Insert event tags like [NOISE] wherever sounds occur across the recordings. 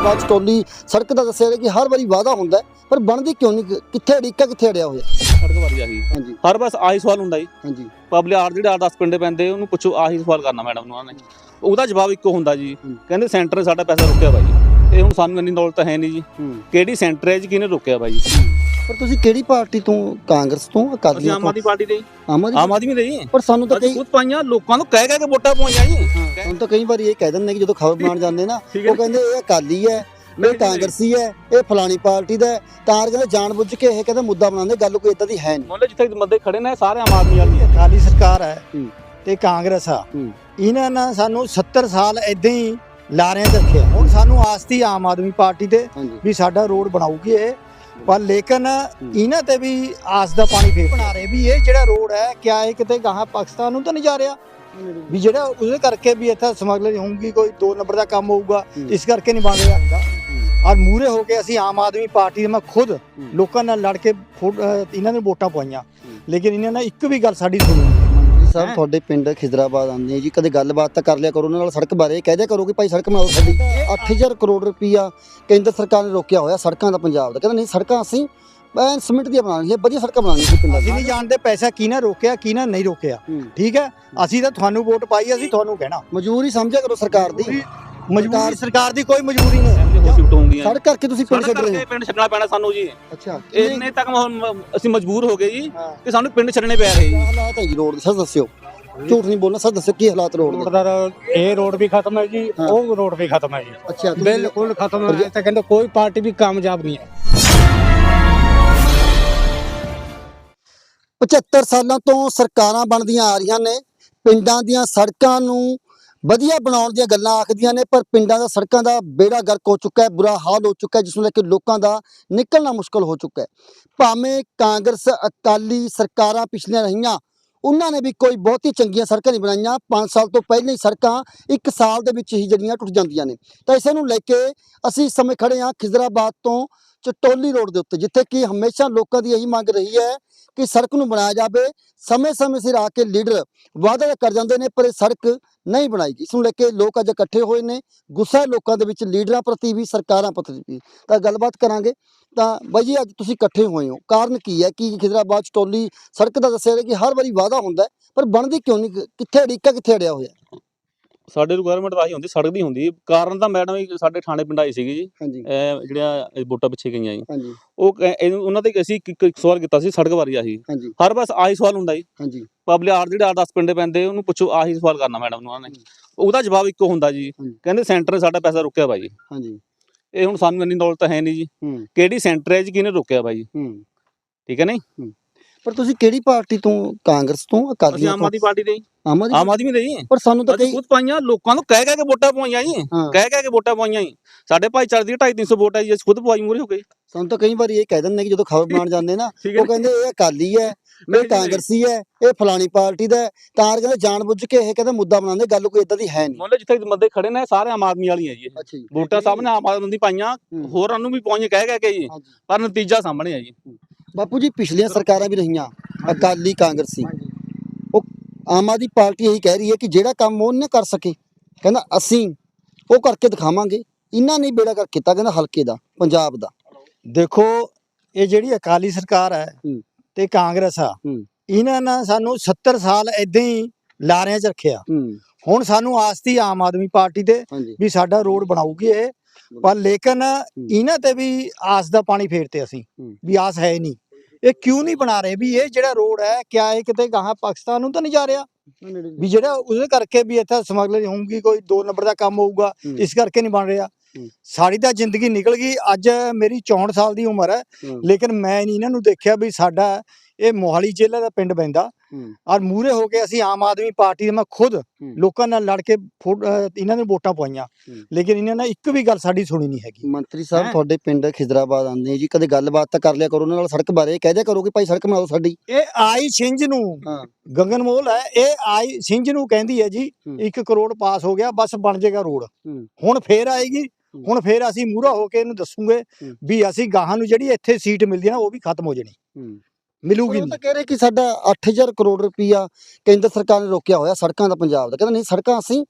ਖਿਦਰਾਬਾਦ ਚਟੋਲੀ ਸੜਕ ਦਾ ਦੱਸਿਆ ਕਿ ਹਰ ਵਾਰੀ ਵਾਅਦਾ ਹੁੰਦਾ ਪਰ ਬਣਦੀ ਕਿਉਂ ਨਹੀਂ ਕਿੱਥੇ ਅੜਿੱਕਾ ਕਿੱਥੇ ਅੜਿਆ ਹੋਇਆ? ਸੜਕ ਵਾਰੀ ਆਹੀ ਹਾਂਜੀ। ਹਰ ਬਸ ਆਹੀ ਸਵਾਲ ਹੁੰਦਾ ਜੀ। ਹਾਂਜੀ। ਪਬਲਿਕ ਆਰ ਜਿਹੜੇ 10 ਪਿੰਡੇ ਪੈਂਦੇ ਉਹਨੂੰ ਪੁੱਛੋ ਆਹੀ ਸਵਾਲ ਕਰਨਾ ਮੈਡਮ ਨੂੰ ਉਹਨਾਂ ਨੇ ਉਹਦਾ ਜਵਾਬ ਇੱਕੋ ਹੁੰਦਾ ਜੀ। ਕਹਿੰਦੇ ਸੈਂਟਰ ਨੇ ਸਾਡਾ ਪੈਸਾ ਰੋਕਿਆ ਬਾਈ। ਇਹ ਹੁਣ ਸਾਨੂੰ ਇੰਨੀ ਦੌਲਤ ਹੈ ਨਹੀਂ ਜੀ। ਕਿਹੜੀ ਸੈਂਟਰ ਹੈ ਜੀ ਕਿਹਨੇ ਰੋਕਿਆ ਬਾਈ? ਪਰ ਤੁਸੀਂ ਕਿਹੜੀ ਪਾਰਟੀ ਤੋਂ ਕਾਂਗਰਸ ਤੋਂ ਅਕਾਲੀ ਅਸੀਂ ਆਮ ਤੋਂ ਆਦਮੀ ਪਾਰਟੀ ਦੇ ਜੀ। ਆਮ ਆਦਮੀ ਆਮ ਆਦਮੀ ਦੇ ਜੀ ਪਰ ਸਾਨੂੰ ਤਾਂ ਅਸੀਂ ਕਈ ਖੁਦ ਪਾਈਆਂ ਲੋਕਾਂ ਨੂੰ ਕਹਿ ਕਹਿ ਕੇ ਵੋਟਾਂ ਪਵਾਈਆਂ ਜੀ ਸਾਨੂੰ ਤਾਂ ਕਈ ਵਾਰੀ ਇਹ ਕਹਿ ਦਿੰਦੇ ਕਿ ਜਦੋਂ ਖਬਰ ਬਣਾਉਣ [LAUGHS] ਜਾਂਦੇ ਨਾ ਠੀਕ ਹੈ ਉਹ ਕਹਿੰਦੇ ਇਹ ਅਕਾਲੀ ਹੈ ਇਹ ਨਹੀਂ। ਕਾਂਗਰਸੀ ਹੈ ਇਹ ਫਲਾਣੀ ਪਾਰਟੀ ਦਾ ਹੈ। ਤਾਂ ਕਹਿੰਦੇ ਜਾਣਬੁੱਝ ਕੇ ਇਹ ਕਹਿੰਦੇ ਮੁੱਦਾ ਬਣਾਉਂਦੇ ਗੱਲ ਕੋਈ ਇਦਾਂ ਦੀ ਹੈ ਨਹੀਂ ਮੁੱਲੇ ਜਿੱਥੇ ਬੰਦੇ ਖੜੇ ਨੇ ਸਾਰੇ ਆਮ ਆਦਮੀ ਵਾਲੀ ਹੈ ਅਕਾਲੀ ਸਰਕਾਰ ਹੈ ਹੂੰ। ਤੇ ਕਾਂਗਰਸ ਆ ਹੂੰ। ਇਹਨਾਂ ਨੇ ਸਾਨੂੰ 70 ਸਾਲ ਇਦਾਂ ਹੀ ਲਾਰਿਆਂ 'ਚ ਰੱਖਿਆ ਹੁਣ ਸਾਨੂੰ ਆਸ ਤੀ ਆਮ ਆਦਮੀ ਪਾਰਟੀ ਤੇ ਹਾਂਜੀ ਵੀ ਸਾਡਾ ਰੋਡ ਬਣਾਉਗੀ ਇਹ ਪਰ ਲੇਕਿਨ ਇਹਨਾਂ ਤੇ ਵੀ ਆਸ ਦਾ ਪਾਣੀ ਫੇਰ ਬਣਾ ਰਹੇ ਵੀ ਇਹ ਜਿਹੜਾ ਰੋਡ ਹੈ ਕਿਆ ਇਹ ਕਿਤੇ ਗਾਹਾਂ ਪਾਕਿਸਤਾਨ ਨੂੰ ਤਾਂ ਨਹੀਂ ਜਾ ਰਿਹਾ? ਵੀ ਜਿਹੜਾ ਉਹਦੇ ਕਰਕੇ ਵੀ ਇੱਥੇ ਸਮਗਲਰ ਹੋਊਗੀ ਕੋਈ ਦੋ ਨੰਬਰ ਦਾ ਕੰਮ ਹੋਊਗਾ। ਇਸ ਕਰਕੇ ਨਹੀਂ ਬਣ ਰਿਹਾ ਔਰ ਮੂਰੇ ਹੋ ਕੇ ਅਸੀਂ ਆਮ ਆਦਮੀ ਪਾਰਟੀ ਦੇ ਮੈਂ ਖੁਦ ਲੋਕਾਂ ਨਾਲ ਲੜ ਕੇ ਇਹਨਾਂ ਨੇ ਵੋਟਾਂ ਪਵਾਈਆਂ ਲੇਕਿਨ ਇਹਨਾਂ ਨੇ ਇੱਕ ਵੀ ਗੱਲ ਸਾਡੀ ਸੁਣੀ ਸਾਹਿਬ ਹੈਂ? ਤੁਹਾਡੇ ਪਿੰਡ ਖਿਦਰਾਬਾਦ ਆਉਂਦੇ ਆ ਜੀ ਕਦੇ ਗੱਲਬਾਤ ਤਾਂ ਕਰ ਲਿਆ ਕਰੋ ਉਹਨਾਂ ਨਾਲ ਸੜਕ ਬਾਰੇ ਕਹਿ ਦਿਆ ਕਰੋ ਕਿ ਭਾਈ ਸੜਕ ਬਣਾਓ ਸਾਡੀ। 8000 ਕਰੋੜ ਰੁਪਈਆ ਕੇਂਦਰ ਸਰਕਾਰ ਨੇ ਰੋਕਿਆ ਹੋਇਆ ਸੜਕਾਂ ਦਾ ਪੰਜਾਬ ਦਾ। ਕਹਿੰਦਾ ਨਹੀਂ ਸੜਕਾਂ ਅਸੀਂ ਐਨ ਸੀਮਿੰਟ ਦੀਆਂ ਬਣਾਉਣੀਆਂ ਵਧੀਆ ਸੜਕਾਂ ਬਣਾਉਣੀਆਂ ਸੀ ਪਿੰਡਾਂ ਅਸੀਂ ਨਹੀਂ ਜਾਣਦੇ ਪੈਸਾ ਕਿਹਨੇ ਰੋਕਿਆ ਕਿਹਨੇ ਨਹੀਂ ਰੋਕਿਆ। ਹੂੰ। ਠੀਕ ਹੈ? ਅਸੀਂ ਤਾਂ ਤੁਹਾਨੂੰ ਵੋਟ ਪਾਈ ਅਸੀਂ ਤੁਹਾਨੂੰ ਕਹਿਣਾ। ਮਜਬੂਰੀ ਸਮਝਿਆ ਕਰੋ ਸਰਕਾਰ ਦੀ। ਮਜਬੂਰੀ ਸਰਕਾਰ ਦੀ ਕੋਈ ਮਜਬੂਰੀ ਨਹੀਂ। ਹੋ ਸ਼ਿਫਟ ਹੋਣਗੀਆਂ ਸੜਕ ਕਰਕੇ ਤੁਸੀਂ ਪਿੰਡ ਸੜਕ ਛੱਡ ਰਹੇ ਕਰਕੇ ਪਿੰਡ ਛੱਡਣਾ ਪੈਣਾ ਸਾਨੂੰ ਜੀ। ਅੱਛਾ ਇੰਨੇ ਤੱਕ ਅਸੀਂ ਮਜਬੂਰ ਹੋ ਗਏ ਜੀ। ਕਿ ਸਾਨੂੰ ਪਿੰਡ ਛੱਡਣੇ ਪੈ ਰਹੇ ਜੀ। ਹਾਲਾਤ ਹੈ ਜੀ ਰੋਡ ਦੇ ਸਰ ਦੱਸਿਓ। ਝੂਠ ਨਹੀਂ ਬੋਲਣਾ ਸਰ ਦੱਸਿਓ ਕੀ ਹਾਲਾਤ ਰੋਡ ਦੇ? ਇਹ ਰੋਡ ਵੀ ਖਤਮ ਹੈ ਜੀ। ਉਹ ਰੋਡ ਵੀ ਖਤਮ ਹੈ ਜੀ। ਅੱਛਾ ਬਿਲਕੁਲ ਖਤਮ ਹੈ। ਤਾਂ ਕਹਿੰਦੇ ਕੋਈ ਪਾਰਟੀ ਵੀ ਕਾਮਯਾਬ ਨਹੀਂ ਹੈ। 75 ਸਾਲਾਂ ਤੋਂ ਸਰਕਾਰਾਂ ਬਣਦੀਆਂ ਆ ਰਹੀਆਂ ਨੇ। ਪਿੰਡਾਂ ਦੀਆਂ ਸੜਕਾਂ ਨੂੰ ਵਧੀਆ ਬਣਾਉਣ ਦੀਆਂ ਗੱਲਾਂ ਆਖਦੀਆਂ ਨੇ, ਪਰ ਪਿੰਡਾਂ ਦਾ, ਸੜਕਾਂ ਦਾ ਬੇੜਾ ਗਰਕ ਹੋ ਚੁੱਕਾ ਹੈ, ਬੁਰਾ ਹਾਲ ਹੋ ਚੁੱਕਾ ਹੈ, ਜਿਸ ਨੂੰ ਲੈ ਕੇ ਲੋਕਾਂ ਦਾ ਨਿਕਲਣਾ ਮੁਸ਼ਕਲ ਹੋ ਚੁੱਕਾ ਹੈ। ਭਾਵੇਂ ਕਾਂਗਰਸ, ਅਕਾਲੀ ਸਰਕਾਰਾਂ ਪਿਛਲੀਆਂ ਰਹੀਆਂ, ਉਹਨਾਂ ਨੇ ਵੀ ਕੋਈ ਬਹੁਤੀ ਚੰਗੀਆਂ ਸੜਕਾਂ ਨਹੀਂ ਬਣਾਈਆਂ। 5 ਸਾਲ ਤੋਂ ਪਹਿਲਾਂ ਹੀ ਸੜਕਾਂ 1 ਸਾਲ ਦੇ ਵਿੱਚ ਹੀ ਜਿਹੜੀਆਂ ਟੁੱਟ ਜਾਂਦੀਆਂ ਨੇ। ਤਾਂ ਇਸੇ ਨੂੰ ਲੈ ਕੇ ਅਸੀਂ ਸਮੇਂ ਖੜੇ ਹਾਂ ਖਿਜ਼ਰਾਬਾਦ ਤੋਂ ਚਟੋਲੀ ਰੋਡ ਦੇ ਉੱਤੇ, ਜਿੱਥੇ ਕਿ ਹਮੇਸ਼ਾ ਲੋਕਾਂ ਦੀ ਇਹੀ ਮੰਗ ਰਹੀ ਹੈ ਕਿ ਸੜਕ ਨੂੰ ਬਣਾਇਆ ਜਾਵੇ। ਸਮੇਂ-ਸਮੇਂ ਸਿਰ ਆ ਕੇ ਲੀਡਰ ਵਾਅਦਾ ਕਰ ਜਾਂਦੇ ਨੇ, ਪਰ ਇਹ ਸੜਕ ਨਹੀਂ ਬਣਾਈ ਗਈ। ਇਸ ਨੂੰ ਲੈ ਕੇ ਲੋਕ ਅੱਜ ਇਕੱਠੇ ਹੋਏ ਨੇ। ਗੁੱਸਾ ਲੋਕਾਂ ਦੇ ਵਿੱਚ, ਲੀਡਰਾਂ ਪ੍ਰਤੀ ਵੀ, ਸਰਕਾਰਾਂ ਪ੍ਰਤੀ ਵੀ। ਤਾਂ ਗੱਲਬਾਤ ਕਰਾਂਗੇ। ਤਾਂ ਬਾਈ ਜੀ, ਅੱਜ ਤੁਸੀਂ ਇਕੱਠੇ ਹੋਏ ਹੋ। ਕਾਰਨ ਕੀ ਹੈ? ਕਿ ਖਿਦਰਾਬਾਦ ਚਟੋਲੀ ਸੜਕ ਦਾ ਦੱਸਿਆ ਗਿਆ ਕਿ ਹਰ ਵਾਰੀ ਵਾਅਦਾ ਹੁੰਦਾ ਪਰ ਬਣਦੀ ਕਿਉਂ ਨਹੀਂ? ਕਿੱਥੇ ਅੜਿੱਕਾ, ਕਿੱਥੇ ਅੜਿਆ ਹੋਇਆ? ਸਾਡੇ ਰਿਕੁਆਇਰਮੈਂਟ ਤਾਂ ਆਹੀ ਹੁੰਦੀ ਸੜਕ ਦੀ ਹੁੰਦੀ। ਕਾਰਨ ਤਾਂ ਮੈਡਮ ਹੀ ਸਾਡੇ ਥਾਣੇ ਪਿੰਡ ਆਈ ਸੀਗੀ ਜੀ। ਹਾਂਜੀ। ਇਹ ਜਿਹੜੀਆਂ ਵੋਟਾਂ ਪਿੱਛੇ ਗਈਆਂ ਜੀ। ਹਾਂਜੀ। ਉਹ ਕਹਿ- ਇਹਨੂੰ- ਉਹਨਾਂ ਤੇ ਅਸੀਂ ਇੱਕ ਇੱਕ ਸਵਾਲ ਕੀਤਾ ਸੀ ਸੜਕ ਬਾਰੇ ਆਹੀ। ਹਾਂਜੀ। ਹਰ ਬਸ ਆਹੀ ਸਵਾਲ ਹੁੰਦਾ ਜੀ। ਹਾਂਜੀ। ਪਬਲਿਕ ਆਰ ਜਿਹੜੇ 10 ਪਿੰਡੇ ਪੈਂਦੇ ਉਹਨੂੰ ਪੁੱਛੋ ਆਹੀ ਸਵਾਲ ਕਰਨਾ ਮੈਡਮ ਨੂੰ ਉਹਨਾਂ ਨੇ। ਉਹਦਾ ਜਵਾਬ ਇੱਕੋ ਹੁੰਦਾ ਜੀ। ਕਹਿੰਦੇ ਸੈਂਟਰ ਨੇ ਸਾਡਾ ਪੈਸਾ ਰੋਕਿਆ ਬਾਈ। ਹਾਂਜੀ। ਇਹ ਹੁਣ ਸਾਨੂੰ ਇੰਨੀ ਦੌਲਤ ਹੈ ਨਹੀਂ ਜੀ। ਹੂੰ। ਕਿਹੜੀ ਸੈਂਟਰ ਹੈ ਜੀ ਕਿਹਨੇ ਰੋਕਿਆ ਬਾਈ। ਹੂੰ। ਠੀਕ ਹੈ ਨਹੀਂ? ਪਰ ਤੁਸੀਂ ਕਿਹੜੀ ਪਾਰਟੀ ਤੋਂ ਕਾਂਗਰਸ ਤੋਂ ਅਕਾਲੀ ਅਸੀਂ ਆਮ ਤੋਂ ਆਦਮੀ ਪਾਰਟੀ ਦੇ ਜੀ। ਆਮ ਆਦਮੀ ਆਮ ਆਦਮੀ ਦੇ ਜੀ ਪਰ ਸਾਨੂੰ ਤਾਂ ਅਸੀਂ ਕਈ ਖੁਦ ਪਾਈਆਂ ਲੋਕਾਂ ਨੂੰ ਕਹਿ ਕਹਿ ਕੇ ਵੋਟਾਂ ਪਵਾਈਆਂ ਜੀ ਹਾਂ। ਕਹਿ ਕਹਿ ਕੇ ਵੋਟਾਂ ਪਵਾਈਆਂ ਜੀ ਸਾਡੇ ਭਾਈਚਾਰੇ ਦੀ 250 300 ਵੋਟ ਹੈ ਜੀ ਅਸੀਂ ਖੁਦ ਪਵਾਈ ਮੂਰੇ ਹੋ ਗਏ ਸਾਨੂੰ ਤਾਂ ਕਈ ਵਾਰੀ ਇਹ ਕਹਿ ਦਿੰਦੇ ਕਿ ਜਦੋਂ ਖਬਰ ਬਣਾਉਣ ਜਾਂਦੇ ਨਾ ਠੀਕ ਉਹ ਕਹਿੰਦੇ ਇਹ ਅਕਾਲੀ ਹੈ ਇਹ ਕਾਂਗਰਸੀ ਹੈ ਇਹ ਫਲਾਣੀ ਪਾਰਟੀ ਦਾ ਹੈ। ਤਾਂ ਕਹਿੰਦੇ ਜਾਣਬੁੱਝ ਕੇ ਇਹ ਕਹਿੰਦੇ ਮੁੱਦਾ ਬਣਾਉਂਦੇ ਗੱਲ ਕੋਈ ਇਦਾਂ ਦੀ ਹੈ ਨਹੀਂ ਮੁੱਲੇ ਜਿੱਥੇ ਬੰਦੇ ਖੜੇ ਨੇ ਸਾਰੇ ਆਮ ਆਦਮੀ ਵਾਲੀ ਹੈ ਜੀ ਇਹ। ਅੱਛਾ ਜੀ ਵੋਟਾਂ ਸਾਹਮਣੇ ਆਮ ਆਦਮੀ ਦੀ ਪਾਈਆਂ। ਹੋਰਾਂ ਨੂੰ ਵੀ ਪਵਾਈਆਂ ਕਹਿ ਕਹਿ ਕੇ ਜੀ ਹਾਂਜੀ। ਪਰ ਨਤੀਜਾ ਸਾਹਮਣੇ ਹੈ ਜੀ ਬਾਪੂ ਜੀ ਪਿਛਲੀਆਂ ਸਰਕਾਰਾਂ ਵੀ ਰਹੀਆਂ ਅਕਾਲੀ ਕਾਂਗਰਸੀ ਉਹ ਆਮ ਆਦਮੀ ਪਾਰਟੀ ਇਹੀ ਕਹਿ ਰਹੀ ਹੈ ਕਿ ਜਿਹੜਾ ਕੰਮ ਉਹ ਨਹੀਂ ਕਰ ਸਕੇ। ਕਹਿੰਦਾ ਅਸੀਂ ਉਹ ਕਰਕੇ ਦਿਖਾਵਾਂਗੇ। ਇਹਨਾਂ ਨੇ ਬੇੜਾ ਕਰ ਕੀਤਾ ਕਹਿੰਦਾ ਹਲਕੇ ਦਾ ਪੰਜਾਬ ਦਾ। ਦੇਖੋ ਇਹ ਜਿਹੜੀ ਅਕਾਲੀ ਸਰਕਾਰ ਹੈ। ਤੇ ਕਾਂਗਰਸ ਆ। ਇਹਨਾਂ ਨੇ ਸਾਨੂੰ 70 ਸਾਲ ਇਦਾਂ ਹੀ ਲਾਰਿਆਂ 'ਚ ਰੱਖਿਆ। ਹੁਣ ਸਾਨੂੰ ਆਸ ਤੀ ਆਮ ਆਦਮੀ ਪਾਰਟੀ ਤੇ ਵੀ ਸਾਡਾ ਰੋਡ ਬਣਾਉਗੀ ਇਹ। ਪਰ ਲੇਕਿਨ ਇਹਨਾਂ ਤੇ ਵੀ ਆਸ ਦਾ ਪਾਣੀ ਫੇਰਤੇ ਅਸੀਂ। ਵੀ ਆਸ ਹੈ ਨਹੀਂ ਇਹ ਕਿਉਂ ਨਹੀਂ ਬਣਾ ਰਹੇ ਵੀ ਇਹ ਜਿਹੜਾ ਰੋਡ ਹੈ ਕਿਆ ਇਹ ਕਿਤੇ ਗਾਹਾਂ ਪਾਕਿਸਤਾਨ ਨੂੰ ਤਾਂ ਨਹੀਂ ਜਾ ਰਿਹਾ ਵੀ ਜਿਹੜਾ ਉਹਦੇ ਕਰਕੇ ਵੀ ਇੱਥੇ ਸਮਗਲਰ ਹੋਊਗੀ ਕੋਈ ਦੋ ਨੰਬਰ ਦਾ ਕੰਮ ਹੋਊਗਾ। ਇਸ ਕਰਕੇ ਨਹੀਂ ਬਣ ਰਿਹਾ। ਸਾਡੀ ਤਾਂ ਜ਼ਿੰਦਗੀ ਨਿਕਲ ਗਈ ਅੱਜ ਮੇਰੀ 64 ਸਾਲ ਦੀ ਉਮਰ ਹੈ। ਲੇਕਿਨ ਮੈਂ ਨਹੀਂ ਇਹਨਾਂ ਨੂੰ ਦੇਖਿਆ ਵੀ ਸਾਡਾ ਇਹ ਮੋਹਾਲੀ ਜ਼ਿਲ੍ਹੇ ਦਾ ਪਿੰਡ ਪੈਂਦਾ। ਔਰ ਮੂਰੇ ਹੋ ਕੇ ਅਸੀਂ ਆਮ ਆਦਮੀ ਪਾਰਟੀ ਦੇ ਮੈਂ ਖੁਦ। ਲੋਕਾਂ ਨਾਲ ਲੜ ਕੇ ਇਹਨਾਂ ਨੇ ਵੋਟਾਂ ਪਵਾਈਆਂ ਹੂੰ। ਲੇਕਿਨ ਇਹਨਾਂ ਨੇ ਇੱਕ ਵੀ ਗੱਲ ਸਾਡੀ ਸੁਣੀ ਨਹੀਂ ਹੈਗੀ ਮੰਤਰੀ ਸਾਹਿਬ? ਤੁਹਾਡੇ ਪਿੰਡ ਖਿਦਰਾਬਾਦ ਆਉਂਦੇ ਜੀ ਕਦੇ ਗੱਲਬਾਤ ਤਾਂ ਕਰ ਲਿਆ ਕਰੋ ਉਹਨਾਂ ਨਾਲ ਸੜਕ ਬਾਰੇ ਕਹਿ ਦਿਆ ਕਰੋ ਕਿ ਭਾਈ ਸੜਕ ਬਣਾਓ ਸਾਡੀ ਇਹ ਆਈ ਸਿੰਜ ਨੂੰ। ਗਗਨ ਮੋਲ ਹੈ ਇਹ ਆਈ ਸਿੰਜ ਨੂੰ ਕਹਿੰਦੀ ਹੈ ਜੀ ਹੂੰ। 1 ਕਰੋੜ ਪਾਸ ਹੋ ਗਿਆ ਬਸ ਬਣ ਜਾਏਗਾ ਰੋਡ। ਹੁਣ ਫੇਰ ਆਏਗੀ ਹੁਣ ਫੇਰ ਅਸੀਂ ਮੂਹਰਾ ਹੋ ਕੇ ਇਹਨੂੰ ਦੱਸੂਗੇ। ਵੀ ਅਸੀਂ ਗਾਹਾਂ ਨੂੰ ਜਿਹੜੀ ਇੱਥੇ ਸੀਟ ਮਿਲਦੀ ਹੈ ਨਾ ਉਹ ਵੀ ਖਤਮ ਹੋ ਜਾਣੀ ਮਿਲੂਗੀ ਉਹ ਨਹੀਂ। ਤਾਂ ਕਹਿ ਰਹੇ ਕਿ ਸਾਡਾ 8000 ਕਰੋੜ ਰੁਪਈਆ ਕੇਂਦਰ ਸਰਕਾਰ ਨੇ ਰੋਕਿਆ ਹੋਇਆ ਸੜਕਾਂ ਦਾ ਪੰਜਾਬ ਦਾ। ਕਹਿੰਦਾ ਨਹੀਂ ਸੜਕਾਂ ਅਸੀਂ